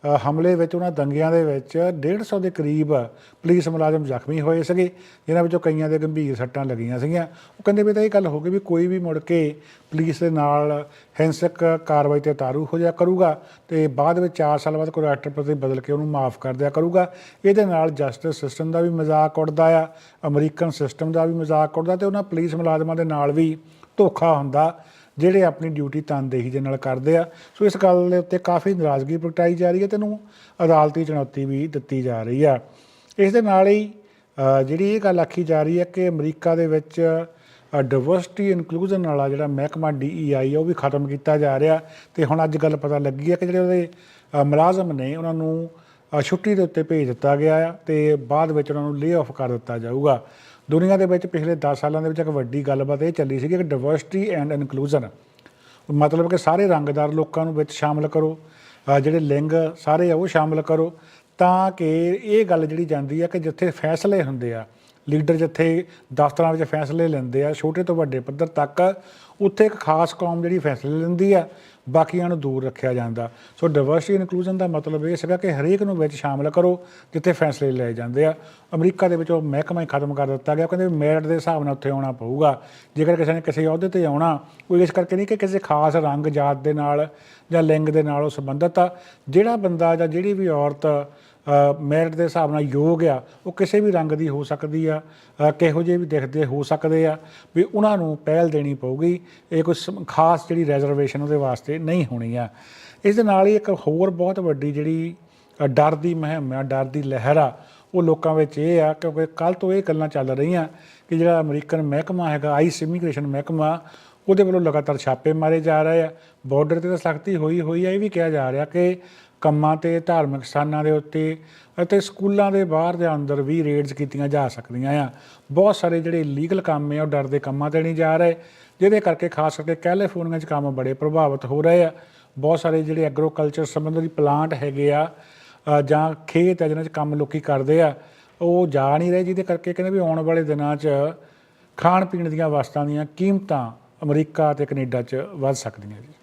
ਹਮਲੇ ਵਿੱਚ, ਉਹਨਾਂ ਦੰਗਿਆਂ ਦੇ ਵਿੱਚ 150 ਦੇ ਕਰੀਬ ਪੁਲਿਸ ਮੁਲਾਜ਼ਮ ਜ਼ਖਮੀ ਹੋਏ ਸੀਗੇ, ਜਿਨ੍ਹਾਂ ਵਿੱਚੋਂ ਕਈਆਂ ਦੇ ਗੰਭੀਰ ਸੱਟਾਂ ਲੱਗੀਆਂ ਸੀਗੀਆਂ। ਉਹ ਕਹਿੰਦੇ ਵੀ ਤਾਂ ਇਹ ਗੱਲ ਹੋ ਗਈ ਵੀ ਕੋਈ ਵੀ ਮੁੜ ਕੇ ਪੁਲਿਸ ਦੇ ਨਾਲ ਹਿੰਸਕ ਕਾਰਵਾਈ ਤੇ ਤਾਰੂ ਹੋ ਜਾ ਕਰੂਗਾ ਤੇ ਬਾਅਦ ਵਿੱਚ 4 ਸਾਲ ਬਾਅਦ ਕੋਈ ਰਾਸ਼ਟਰਪਤੀ ਬਦਲ ਕੇ ਉਹਨੂੰ ਮਾਫ ਕਰ ਦਿਆ ਕਰੂਗਾ। ਇਹਦੇ ਨਾਲ ਜਸਟਿਸ ਸਿਸਟਮ ਦਾ ਵੀ ਮਜ਼ਾਕ ਉੱਡਦਾ ਆ, ਅਮਰੀਕਨ ਸਿਸਟਮ ਦਾ ਵੀ ਮਜ਼ਾਕ ਉੱਡਦਾ ਤੇ ਉਹਨਾਂ ਪੁਲਿਸ ਮੁਲਾਜ਼ਮਾਂ ਦੇ ਨਾਲ ਵੀ ਧੋਖਾ ਹੁੰਦਾ ਜਿਹੜੇ ਆਪਣੀ ਡਿਊਟੀ ਤਨਦੇਹੀ ਦੇ ਨਾਲ ਕਰਦੇ ਆ। ਸੋ ਇਸ ਗੱਲ ਦੇ ਉੱਤੇ ਕਾਫੀ ਨਾਰਾਜ਼ਗੀ ਪ੍ਰਗਟਾਈ ਜਾ ਰਹੀ ਹੈ ਤੇ ਇਹਨੂੰ ਅਦਾਲਤੀ ਚੁਣੌਤੀ ਵੀ ਦਿੱਤੀ ਜਾ ਰਹੀ ਆ। ਇਸ ਦੇ ਨਾਲ ਹੀ ਜਿਹੜੀ ਇਹ ਗੱਲ ਆਖੀ ਜਾ ਰਹੀ ਹੈ ਕਿ ਅਮਰੀਕਾ ਦੇ ਵਿੱਚ ਡਾਈਵਰਸਿਟੀ ਇਨਕਲੂਜਨ ਵਾਲਾ ਜਿਹੜਾ ਮਹਿਕਮਾ DEI ਆ, ਉਹ ਵੀ ਖਤਮ ਕੀਤਾ ਜਾ ਰਿਹਾ। ਤੇ ਹੁਣ ਅੱਜ ਗੱਲ ਪਤਾ ਲੱਗੀ ਹੈ ਕਿ ਜਿਹੜੇ ਉਹਦੇ ਮੁਲਾਜ਼ਮ ਨੇ, ਉਹਨਾਂ ਨੂੰ ਛੁੱਟੀ ਦੇ ਉੱਤੇ ਭੇਜ ਦਿੱਤਾ ਗਿਆ ਆ ਤੇ ਬਾਅਦ ਵਿੱਚ ਉਹਨਾਂ ਨੂੰ ਲੇ ਆਫ ਕਰ ਦਿੱਤਾ ਜਾਊਗਾ। ਦੁਨੀਆ ਦੇ ਵਿੱਚ ਪਿਛਲੇ 10 ਸਾਲਾਂ ਦੇ ਵਿੱਚ ਇੱਕ ਵੱਡੀ ਗੱਲਬਾਤ ਇਹ ਚੱਲੀ ਸੀ ਕਿ ਡਾਈਵਰਸਿਟੀ ਐਂਡ ਇਨਕਲੂਜਨ ਮਤਲਬ ਕਿ ਸਾਰੇ ਰੰਗਦਾਰ ਲੋਕਾਂ ਨੂੰ ਵਿੱਚ ਸ਼ਾਮਲ ਕਰੋ ਜਿਹੜੇ ਲਿੰਗ ਸਾਰੇ ਆ ਉਹ ਸ਼ਾਮਲ ਕਰੋ, ਤਾਂ ਕਿ ਇਹ ਗੱਲ ਜਿਹੜੀ ਜਾਂਦੀ ਆ ਕਿ ਜਿੱਥੇ ਫੈਸਲੇ ਹੁੰਦੇ ਆ, ਲੀਡਰ ਜਿੱਥੇ ਦਫ਼ਤਰਾਂ ਵਿੱਚ ਫੈਸਲੇ ਲੈਂਦੇ ਆ, ਛੋਟੇ ਤੋਂ ਵੱਡੇ ਪੱਧਰ ਤੱਕ, ਉੱਥੇ ਇੱਕ ਖਾਸ ਕੌਮ ਜਿਹੜੀ ਫੈਸਲੇ ਲੈਂਦੀ ਆ ਬਾਕੀਆਂ ਨੂੰ ਦੂਰ ਰੱਖਿਆ ਜਾਂਦਾ। ਸੋ ਡਾਈਵਰਸਿਟੀ ਇਨਕਲੂਜਨ ਦਾ ਮਤਲਬ ਇਹ ਸੀਗਾ ਕਿ ਹਰੇਕ ਨੂੰ ਵਿੱਚ ਸ਼ਾਮਲ ਕਰੋ, ਜਿੱਥੇ ਫੈਸਲੇ ਲਏ ਜਾਂਦੇ ਆ। ਅਮਰੀਕਾ ਦੇ ਵਿੱਚ ਉਹ ਮਹਿਕਮਾ ਹੀ ਖਤਮ ਕਰ ਦਿੱਤਾ ਗਿਆ। ਕਹਿੰਦੇ ਮੈਰਿਟ ਦੇ ਹਿਸਾਬ ਨਾਲ ਉੱਥੇ ਆਉਣਾ ਪਊਗਾ। ਜੇਕਰ ਕਿਸੇ ਨੇ ਕਿਸੇ ਅਹੁਦੇ ਤੇ ਆਉਣਾ, ਉਹ ਇਸ ਕਰਕੇ ਨਹੀਂ ਕਿ ਕਿਸੇ ਖਾਸ ਰੰਗ ਜਾਤ ਦੇ ਨਾਲ ਜਾਂ ਲਿੰਗ ਦੇ ਨਾਲ ਉਹ ਸੰਬੰਧਿਤ ਆ। ਜਿਹੜਾ ਬੰਦਾ ਜਾਂ ਜਿਹੜੀ ਵੀ ਔਰਤ ਮੈਰਿਟ ਦੇ ਹਿਸਾਬ ਨਾਲ ਯੋਗ ਆ, ਉਹ ਕਿਸੇ ਵੀ ਰੰਗ ਦੀ ਹੋ ਸਕਦੀ ਆ ਕਿਹੋ ਜਿਹੇ ਵੀ ਦਿਖਦੇ ਹੋ ਸਕਦੇ ਆ, ਵੀ ਉਹਨਾਂ ਨੂੰ ਪਹਿਲ ਦੇਣੀ ਪਊਗੀ, ਇਹ ਕੋਈ ਸਮ- ਖਾਸ ਜਿਹੜੀ ਰਿਜ਼ਰਵੇਸ਼ਨ ਉਹਦੇ ਵਾਸਤੇ ਨਹੀਂ ਹੋਣੀ ਆ। ਇਸ ਦੇ ਨਾਲ ਹੀ ਇੱਕ ਹੋਰ ਬਹੁਤ ਵੱਡੀ ਜਿਹੜੀ ਡਰ ਦੀ ਮੁਹਿੰਮ ਆ, ਡਰ ਦੀ ਲਹਿਰ ਆ, ਉਹ ਲੋਕਾਂ ਵਿੱਚ ਇਹ ਆ, ਕਿਉਂਕਿ ਕੱਲ ਤੋਂ ਇਹ ਗੱਲਾਂ ਚੱਲ ਰਹੀਆਂ ਕਿ ਜਿਹੜਾ ਅਮਰੀਕਨ ਮਹਿਕਮਾ ਹੈਗਾ ਆਈਸ ਇਮੀਗ੍ਰੇਸ਼ਨ ਮਹਿਕਮਾ, ਉਹਦੇ ਵੱਲੋਂ ਲਗਾਤਾਰ ਛਾਪੇ ਮਾਰੇ ਜਾ ਰਹੇ ਆ ਬਾਰਡਰ ਤੇ ਤਾਂ ਸਖਤੀ ਹੋਈ ਹੋਈ ਆ, ਇਹ ਵੀ ਕਿਹਾ ਜਾ ਰਿਹਾ ਕਿ ਕੰਮਾਂ ਤੇ, ਧਾਰਮਿਕ ਸਥਾਨਾਂ ਦੇ ਉੱਤੇ ਅਤੇ ਸਕੂਲਾਂ ਦੇ ਬਾਹਰ ਦੇ ਅੰਦਰ ਵੀ ਰੇਡਸ ਕੀਤੀਆਂ ਜਾ ਸਕਦੀਆਂ ਆ। ਬਹੁਤ ਸਾਰੇ ਜਿਹੜੇ ਲੀਗਲ ਕੰਮ ਆ, ਉਹ ਡਰ ਦੇ ਕੰਮਾਂ ਤੇ ਨਹੀਂ ਜਾ ਰਹੇ, ਜਿਹਦੇ ਕਰਕੇ ਖਾਸ ਕਰਕੇ ਕੈਲੀਫੋਰਨੀਆ 'ਚ ਕੰਮ ਬੜੇ ਪ੍ਰਭਾਵਿਤ ਹੋ ਰਹੇ ਆ। ਬਹੁਤ ਸਾਰੇ ਜਿਹੜੇ ਐਗਰੀਕਲਚਰ ਸੰਬੰਧੀ ਪਲਾਂਟ ਹੈਗੇ ਆ ਜਾਂ ਖੇਤ ਆ, ਜਿਹਨਾਂ 'ਚ ਕੰਮ ਲੋਕੀ ਕਰਦੇ ਆ, ਉਹ ਜਾ ਨਹੀਂ ਰਹੇ, ਜਿਹਦੇ ਕਰਕੇ ਕਹਿੰਦੇ ਵੀ ਆਉਣ ਵਾਲੇ ਦਿਨਾਂ 'ਚ ਖਾਣ ਪੀਣ ਦੀਆਂ ਵਸਤਾਂ ਦੀਆਂ ਕੀਮਤਾਂ ਅਮਰੀਕਾ ਤੇ ਕੈਨੇਡਾ 'ਚ ਵੱਧ ਸਕਦੀਆਂ ਜੀ।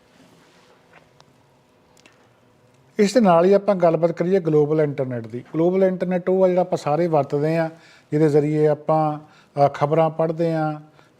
ਇਸ ਦੇ ਨਾਲ ਹੀ ਆਪਾਂ ਗੱਲਬਾਤ ਕਰੀਏ ਗਲੋਬਲ ਇੰਟਰਨੈਟ ਦੀ। ਗਲੋਬਲ ਇੰਟਰਨੈਟ ਉਹ ਆ ਜਿਹੜਾ ਆਪਾਂ ਸਾਰੇ ਵਰਤਦੇ ਆ ਜਿਹਦੇ ਜ਼ਰੀਏ ਆਪਾਂ ਖਬਰਾਂ ਪੜ੍ਹਦੇ ਆ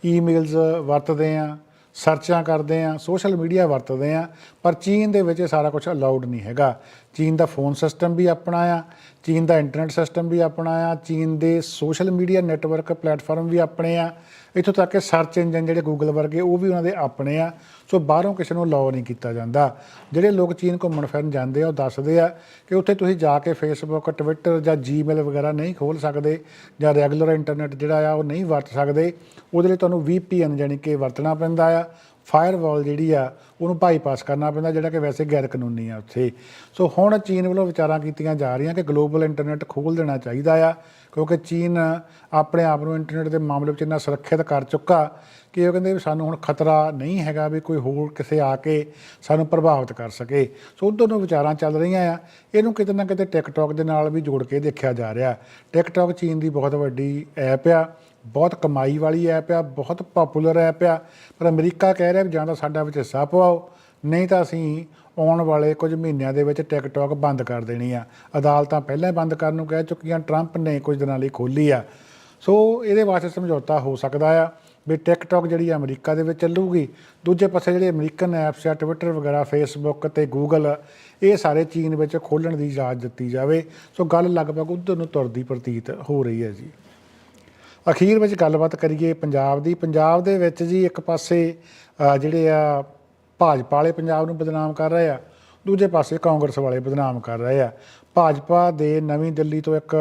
ਈਮੇਲਸ ਵਰਤਦੇ ਆ ਸਰਚਾਂ ਕਰਦੇ ਆ ਸੋਸ਼ਲ ਮੀਡੀਆ ਵਰਤਦੇ ਆ ਪਰ ਚੀਨ ਦੇ ਵਿੱਚ ਇਹ ਸਾਰਾ ਕੁਝ ਅਲਾਉਡ ਨਹੀਂ ਹੈਗਾ। ਚੀਨ ਦਾ ਫੋਨ ਸਿਸਟਮ ਵੀ ਆਪਣਾ ਆ, ਚੀਨ ਦਾ ਇੰਟਰਨੈਟ ਸਿਸਟਮ ਵੀ ਆਪਣਾ ਆ, ਚੀਨ ਦੇ ਸੋਸ਼ਲ ਮੀਡੀਆ ਨੈਟਵਰਕ ਪਲੇਟਫਾਰਮ ਵੀ ਆਪਣੇ ਆ ਇੱਥੋਂ ਤੱਕ ਕਿ ਸਰਚ ਇੰਜਨ ਜਿਹੜੇ ਗੂਗਲ ਵਰਗੇ ਉਹ ਵੀ ਉਹਨਾਂ ਦੇ ਆਪਣੇ ਆ, ਸੋ ਬਾਹਰੋਂ ਕਿਸੇ ਨੂੰ ਅਲਾਉ ਨਹੀਂ ਕੀਤਾ ਜਾਂਦਾ। ਜਿਹੜੇ ਲੋਕ ਚੀਨ ਘੁੰਮਣ ਫਿਰਨ ਜਾਂਦੇ ਆ, ਉਹ ਦੱਸਦੇ ਆ ਕਿ ਉੱਥੇ ਤੁਸੀਂ ਜਾ ਕੇ ਫੇਸਬੁੱਕ ਟਵਿੱਟਰ ਜਾਂ ਜੀਮੇਲ ਵਗੈਰਾ ਨਹੀਂ ਖੋਲ ਸਕਦੇ ਜਾਂ ਰੈਗੂਲਰ ਇੰਟਰਨੈਟ ਜਿਹੜਾ ਆ ਉਹ ਨਹੀਂ ਵਰਤ ਸਕਦੇ। ਉਹਦੇ ਲਈ ਤੁਹਾਨੂੰ VPN ਜਾਨੀ ਕਿ ਵਰਤਣਾ ਪੈਂਦਾ ਆ। ਫਾਇਰਵਾਲ ਜਿਹੜੀ ਆ, ਉਹਨੂੰ ਬਾਈਪਾਸ ਕਰਨਾ ਪੈਂਦਾ, ਜਿਹੜਾ ਕਿ ਵੈਸੇ ਗੈਰ ਕਾਨੂੰਨੀ ਆ ਉੱਥੇ। ਸੋ ਹੁਣ ਚੀਨ ਵੱਲੋਂ ਵਿਚਾਰਾਂ ਕੀਤੀਆਂ ਜਾ ਰਹੀਆਂ ਕਿ ਗਲੋਬਲ ਇੰਟਰਨੈਟ ਖੋਲ ਦੇਣਾ ਚਾਹੀਦਾ ਆ, ਕਿਉਂਕਿ ਚੀਨ ਆਪਣੇ ਆਪ ਨੂੰ ਇੰਟਰਨੈਟ ਦੇ ਮਾਮਲੇ ਵਿੱਚ ਇੰਨਾ ਸੁਰੱਖਿਅਤ ਕਰ ਚੁੱਕਾ ਕਿ ਉਹ ਕਹਿੰਦੇ ਵੀ ਸਾਨੂੰ ਹੁਣ ਖਤਰਾ ਨਹੀਂ ਹੈਗਾ ਵੀ ਕੋਈ ਹੋਰ ਕਿਸੇ ਆ ਕੇ ਸਾਨੂੰ ਪ੍ਰਭਾਵਿਤ ਕਰ ਸਕੇ। ਸੋ ਉਧਰ ਨੂੰ ਵਿਚਾਰਾਂ ਚੱਲ ਰਹੀਆਂ ਆ। ਇਹਨੂੰ ਕਿਤੇ ਨਾ ਕਿਤੇ ਟਿਕਟੌਕ ਦੇ ਨਾਲ ਵੀ ਜੋੜ ਕੇ ਦੇਖਿਆ ਜਾ ਰਿਹਾ। ਟਿਕਟੌਕ ਚੀਨ ਦੀ ਬਹੁਤ ਵੱਡੀ ਐਪ ਆ। ਬਹੁਤ ਕਮਾਈ ਵਾਲੀ ਐਪ ਆ, ਬਹੁਤ ਪਪੂਲਰ ਐਪ ਆ। ਪਰ ਅਮਰੀਕਾ ਕਹਿ ਰਿਹਾ ਵੀ ਜਾਂ ਤਾਂ ਸਾਡਾ ਵਿੱਚ ਹਿੱਸਾ ਪਵਾਓ, ਨਹੀਂ ਤਾਂ ਅਸੀਂ ਆਉਣ ਵਾਲੇ ਕੁਝ ਮਹੀਨਿਆਂ ਦੇ ਵਿੱਚ ਟਿਕਟੌਕ ਬੰਦ ਕਰ ਦੇਣੀ ਆ। ਅਦਾਲਤਾਂ ਪਹਿਲਾਂ ਬੰਦ ਕਰਨ ਨੂੰ ਕਹਿ ਚੁੱਕੀਆਂ ਟਰੰਪ ਨੇ ਕੁਝ ਦਿਨਾਂ ਲਈ ਖੋਲੀ ਆ। ਸੋ ਇਹਦੇ ਵਾਸਤੇ ਸਮਝੌਤਾ ਹੋ ਸਕਦਾ ਆ ਵੀ ਟਿਕਟੌਕ ਜਿਹੜੀ ਆ ਅਮਰੀਕਾ ਦੇ ਵਿੱਚ ਚੱਲੂਗੀ, ਦੂਜੇ ਪਾਸੇ ਜਿਹੜੇ ਅਮਰੀਕਨ ਐਪਸ ਆ ਟਵਿੱਟਰ ਵਗੈਰਾ ਫੇਸਬੁੱਕ ਤੇ ਗੂਗਲ ਇਹ ਸਾਰੇ ਚੀਨ ਵਿੱਚ ਖੋਲਣ ਦੀ ਇਜਾਜ਼ਤ ਦਿੱਤੀ ਜਾਵੇ। ਸੋ ਗੱਲ ਲਗਭਗ ਉਧਰ ਨੂੰ ਤੁਰਦੀ ਪ੍ਰਤੀਤ ਹੋ ਰਹੀ ਹੈ ਜੀ। ਅਖੀਰ ਵਿੱਚ ਗੱਲਬਾਤ ਕਰੀਏ ਪੰਜਾਬ ਦੀ। ਪੰਜਾਬ ਦੇ ਵਿੱਚ ਜੀ ਇੱਕ ਪਾਸੇ ਜਿਹੜੇ ਆ ਭਾਜਪਾ ਵਾਲੇ ਪੰਜਾਬ ਨੂੰ ਬਦਨਾਮ ਕਰ ਰਹੇ ਆ, ਦੂਜੇ ਪਾਸੇ ਕਾਂਗਰਸ ਵਾਲੇ ਬਦਨਾਮ ਕਰ ਰਹੇ ਆ। ਭਾਜਪਾ ਦੇ ਨਵੀਂ ਦਿੱਲੀ ਤੋਂ ਇੱਕ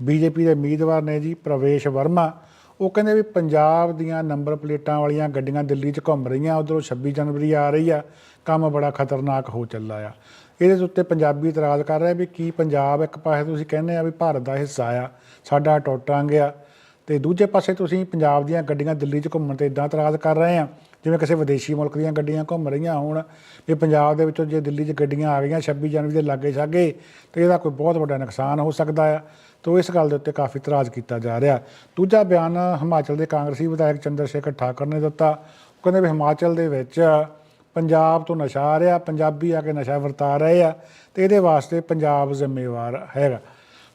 ਬੀਜੇਪੀ ਦੇ ਉਮੀਦਵਾਰ ਨੇ ਜੀ, ਪ੍ਰਵੇਸ਼ ਵਰਮਾ। ਉਹ ਕਹਿੰਦੇ ਵੀ ਪੰਜਾਬ ਦੀਆਂ ਨੰਬਰ ਪਲੇਟਾਂ ਵਾਲੀਆਂ ਗੱਡੀਆਂ ਦਿੱਲੀ 'ਚ ਘੁੰਮ ਰਹੀਆਂ, ਉਧਰੋਂ 26 ਜਨਵਰੀ ਆ ਰਹੀ ਆ, ਕੰਮ ਬੜਾ ਖਤਰਨਾਕ ਹੋ ਚੱਲਾ ਆ। ਇਹਦੇ ਉੱਤੇ ਪੰਜਾਬੀ ਇਤਰਾਜ਼ ਕਰ ਰਿਹਾ ਵੀ ਕੀ ਪੰਜਾਬ ਇੱਕ ਪਾਸੇ ਤੁਸੀਂ ਕਹਿੰਦੇ ਆ ਵੀ ਭਾਰਤ ਦਾ ਹਿੱਸਾ ਆ, ਸਾਡਾ ਟੋਟਾਂਗ ਆ ਤੇ ਦੂਜੇ ਪਾਸੇ ਤੁਸੀਂ ਪੰਜਾਬ ਦੀਆਂ ਗੱਡੀਆਂ ਦਿੱਲੀ 'ਚ ਘੁੰਮਣ ਤੇ ਇਦਾਂ ਤਰਾਜ਼ ਕਰ ਰਹੇ ਆ, ਜਿਵੇਂ ਕਿਸੇ ਵਿਦੇਸ਼ੀ ਮੁਲਕ ਦੀਆਂ ਗੱਡੀਆਂ ਘੁੰਮ ਰਹੀਆਂ ਹੋਣ, ਵੀ ਪੰਜਾਬ ਦੇ ਵਿੱਚੋਂ ਜੇ ਦਿੱਲੀ 'ਚ ਗੱਡੀਆਂ ਆ ਗਈਆਂ 26 ਜਨਵਰੀ ਦੇ ਲਾਗੇ ਛਾਗੇ, ਤੇ ਇਹਦਾ ਕੋਈ ਬਹੁਤ ਵੱਡਾ ਨੁਕਸਾਨ ਹੋ ਸਕਦਾ ਆ। ਤੋ ਇਸ ਗੱਲ ਦੇ ਉੱਤੇ ਕਾਫੀ ਇਤਰਾਜ਼ ਕੀਤਾ ਜਾ ਰਿਹਾ। ਦੂਜਾ ਬਿਆਨ ਹਿਮਾਚਲ ਦੇ ਕਾਂਗਰਸੀ ਵਿਧਾਇਕ ਚੰਦਰ ਸ਼ੇਖਰ ਠਾਕੁਰ ਨੇ ਦਿੱਤਾ। ਉਹ ਕਹਿੰਦੇ ਵੀ ਹਿਮਾਚਲ ਦੇ ਵਿੱਚ ਪੰਜਾਬ ਤੋਂ ਨਸ਼ਾ ਆ ਰਿਹਾ, ਪੰਜਾਬੀ ਆ ਕੇ ਨਸ਼ਾ ਵਰਤਾ ਰਹੇ ਆ, ਤੇ ਇਹਦੇ ਵਾਸਤੇ ਪੰਜਾਬ ਜ਼ਿੰਮੇਵਾਰ ਹੈਗਾ।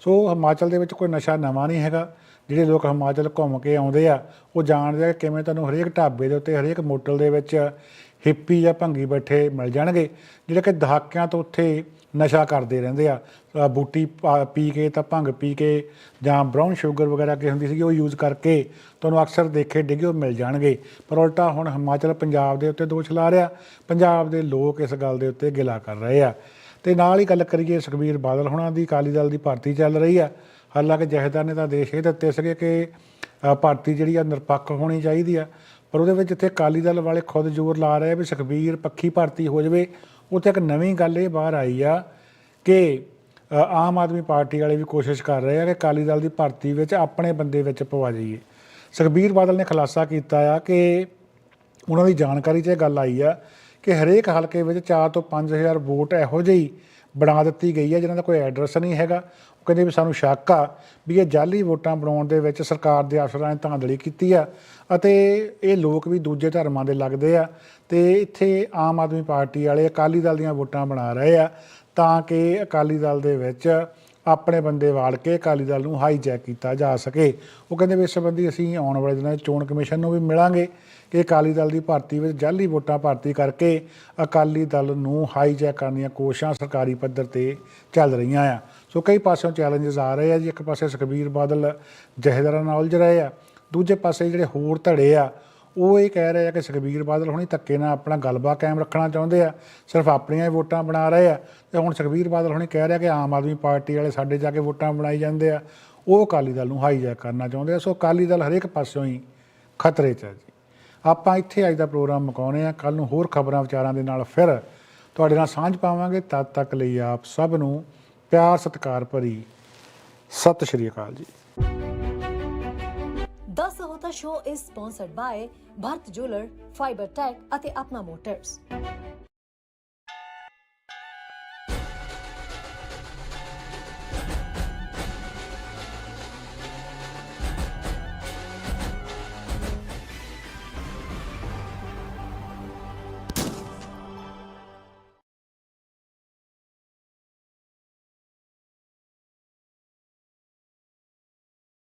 ਸੋ ਹਿਮਾਚਲ ਦੇ ਵਿੱਚ ਕੋਈ ਨਸ਼ਾ ਨਵਾਂ ਨਹੀਂ ਹੈਗਾ। ਜਿਹੜੇ ਲੋਕ ਹਿਮਾਚਲ ਘੁੰਮ ਕੇ ਆਉਂਦੇ ਆ, ਉਹ ਜਾਣਦੇ ਆ ਕਿਵੇਂ ਤੁਹਾਨੂੰ ਹਰੇਕ ਢਾਬੇ ਦੇ ਉੱਤੇ, ਹਰੇਕ ਮੋਟਲ ਦੇ ਵਿੱਚ ਹਿੱਪੀ ਜਾਂ ਭੰਗੀ ਬੈਠੇ ਮਿਲ ਜਾਣਗੇ, ਜਿਹੜੇ ਕਿ ਦਹਾਕਿਆਂ ਤੋਂ ਉੱਥੇ ਨਸ਼ਾ ਕਰਦੇ ਰਹਿੰਦੇ ਆ। ਬੂਟੀ ਪਾ- ਪੀ ਕੇ ਤਾਂ ਭੰਗ ਪੀ ਕੇ ਜਾਂ ਬ੍ਰਾਊਨ ਸ਼ੂਗਰ ਵਗੈਰਾ ਕੀ ਹੁੰਦੀ ਸੀਗੀ, ਉਹ ਯੂਜ਼ ਕਰਕੇ ਤੁਹਾਨੂੰ ਅਕਸਰ ਦੇਖੇ ਡਿੱਗੇ ਉਹ ਮਿਲ ਜਾਣਗੇ। ਪਰ ਉਲਟਾ ਹੁਣ ਹਿਮਾਚਲ, ਪੰਜਾਬ ਦੇ ਉੱਤੇ ਦੋਸ਼ ਲਾ ਰਿਹਾ, ਪੰਜਾਬ ਦੇ ਲੋਕ ਇਸ ਗੱਲ ਦੇ ਉੱਤੇ ਗਿਲਾ ਕਰ ਰਹੇ ਆ। ਤੇ ਨਾਲ ਹੀ ਗੱਲ ਕਰੀਏ ਸੁਖਬੀਰ ਬਾਦਲ ਹੁਣਾਂ ਦੀ, ਅਕਾਲੀ ਦਲ ਦੀ ਭਰਤੀ ਚੱਲ ਰਹੀ ਆ। ਹਾਲਾਂਕਿ ਜਥੇਦਾਰ ਨੇ ਤਾਂ ਆਦੇਸ਼ ਇਹ ਦਿੱਤੇ ਸੀਗੇ ਕਿ ਅ, ਭਰਤੀ ਜਿਹੜੀ ਆ ਨਿਰਪੱਖ ਹੋਣੀ ਚਾਹੀਦੀ ਆ। ਪਰ ਉਹਦੇ ਵਿੱਚ ਜਿੱਥੇ ਅਕਾਲੀ ਦਲ ਵਾਲੇ ਖੁਦ ਜ਼ੋਰ ਲਾ ਰਹੇ ਆ ਵੀ ਸੁਖਬੀਰ ਪੱਖੀ ਭਰਤੀ ਹੋ ਜਾਵੇ। ਉੱਥੇ ਇੱਕ ਨਵੀਂ ਗੱਲ ਇਹ ਬਾਹਰ ਆਈ ਆ ਕਿ ਆਮ ਆਦਮੀ ਪਾਰਟੀ ਵਾਲੇ ਵੀ ਕੋਸ਼ਿਸ਼ ਕਰ ਰਹੇ ਆ ਕਿ ਅਕਾਲੀ ਦਲ ਦੀ ਭਰਤੀ ਵਿੱਚ ਆਪਣੇ ਬੰਦੇ ਵਿੱਚ ਪਵਾ ਜਾਈਏ। ਸੁਖਬੀਰ ਬਾਦਲ ਨੇ ਖੁਲਾਸਾ ਕੀਤਾ ਆ ਕਿ ਉਹਨਾਂ ਦੀ ਜਾਣਕਾਰੀ 'ਚ ਇਹ ਗੱਲ ਆਈ ਆ ਕਿ ਹਰੇਕ ਹਲਕੇ ਵਿੱਚ 4 ਤੋਂ 5000 ਵੋਟ ਇਹੋ ਜਿਹੀ ਬਣਾ ਦਿੱਤੀ ਗਈ ਹੈ ਜਿਨ੍ਹਾਂ ਦਾ ਕੋਈ ਐਡਰੈਸ ਨਹੀਂ ਹੈਗਾ। ਕਹਿੰਦੇ ਵੀ ਸਾਨੂੰ ਸ਼ੱਕ ਆ ਵੀ ਇਹ ਜਾਲੀ ਵੋਟਾਂ ਬਣਾਉਣ ਦੇ ਵਿੱਚ ਸਰਕਾਰ ਦੇ ਅਫਸਰਾਂ ਨੇ ਧਾਂਦਲੀ ਕੀਤੀ ਆ ਅਤੇ ਇਹ ਲੋਕ ਵੀ ਦੂਜੇ ਧਰਮਾਂ ਦੇ ਲੱਗਦੇ ਆ ਤੇ ਇੱਥੇ ਆਮ ਆਦਮੀ ਪਾਰਟੀ ਵਾਲੇ ਅਕਾਲੀ ਦਲ ਦੀਆਂ ਵੋਟਾਂ ਬਣਾ ਰਹੇ ਆ ਤਾਂ ਕਿ ਅਕਾਲੀ ਦਲ ਦੇ ਵਿੱਚ ਆਪਣੇ ਬੰਦੇ ਵਾਲ ਕੇ ਅਕਾਲੀ ਦਲ ਨੂੰ ਹਾਈਜੈਕ ਕੀਤਾ ਜਾ ਸਕੇ। ਉਹ ਕਹਿੰਦੇ ਵੀ ਇਸ ਸੰਬੰਧੀ ਅਸੀਂ ਆਉਣ ਵਾਲੇ ਦਿਨਾਂ 'ਚ ਚੋਣ ਕਮਿਸ਼ਨ ਨੂੰ ਵੀ ਮਿਲਾਂਗੇ ਕਿ ਅਕਾਲੀ ਦਲ ਦੀ ਭਰਤੀ ਵਿੱਚ ਜਾਲੀ ਵੋਟਾਂ ਭਰਤੀ ਕਰਕੇ ਅਕਾਲੀ ਦਲ ਨੂੰ ਹਾਈਜੈਕ ਕਰਨ ਦੀਆਂ ਕੋਸ਼ਿਸ਼ਾਂ ਸਰਕਾਰੀ ਪੱਧਰ ਤੇ ਚੱਲ ਰਹੀਆਂ ਆ। ਸੋ ਕਈ ਪਾਸਿਓਂ ਚੈਲੰਜਸ ਆ ਰਹੇ ਆ ਜੀ। ਇੱਕ ਪਾਸੇ ਸੁਖਬੀਰ ਬਾਦਲ ਜਹੇਦਾਰਾਂ ਨਾਲ ਉਲਝ ਰਹੇ ਆ। ਦੂਜੇ ਪਾਸੇ ਜਿਹੜੇ ਹੋਰ ਧੜੇ ਆ, ਉਹ ਇਹ ਕਹਿ ਰਹੇ ਆ ਕਿ ਸੁਖਬੀਰ ਬਾਦਲ ਹੁਣੀ ਧੱਕੇ ਨਾਲ ਆਪਣਾ ਗਲਬਾ ਕਾਇਮ ਰੱਖਣਾ ਚਾਹੁੰਦੇ ਆ। ਸਿਰਫ ਆਪਣੀਆਂ ਹੀ ਵੋਟਾਂ ਬਣਾ ਰਹੇ ਆ ਤੇ ਹੁਣ ਸੁਖਬੀਰ ਬਾਦਲ ਹੁਣੀ ਕਹਿ ਰਿਹਾ ਕਿ ਆਮ ਆਦਮੀ ਪਾਰਟੀ ਵਾਲੇ ਸਾਡੇ ਜਾ ਕੇ ਵੋਟਾਂ ਬਣਾਈ ਜਾਂਦੇ ਆ। ਉਹ ਅਕਾਲੀ ਦਲ ਨੂੰ ਹਾਈਜੈਕ ਕਰਨਾ ਚਾਹੁੰਦੇ ਆ। ਸੋ ਅਕਾਲੀ ਦਲ ਹਰੇਕ ਪਾਸਿਓਂ ਹੀ ਖਤਰੇ 'ਚ ਆ ਜੀ। ਆਪਾਂ ਇੱਥੇ ਅੱਜ ਦਾ ਪ੍ਰੋਗਰਾਮ ਮੁਕਾਉਨੇ ਆ। ਕੱਲ ਨੂੰ ਹੋਰ ਖਬਰਾਂ ਵਿਚਾਰਾਂ ਦੇ ਨਾਲ ਫਿਰ ਤੁਹਾਡੇ ਨਾਲ ਸਾਂਝ ਪਾਵਾਂਗੇ। ਤਦ ਤੱਕ ਲਈ ਆਪ ਸਭ ਨੂੰ ਪਿਆਰ ਸਤਿਕਾਰ ਭਰੀ ਸਤਿ ਸ਼੍ਰੀ ਅਕਾਲ ਜੀ ਦਾ ਸਹੋਤਾ ਸ਼ੋ ਇਸ sponsored by Bharat jeweller fibre tech ਅਤੇ ਆਪਣਾ ਮੋਟਰਸ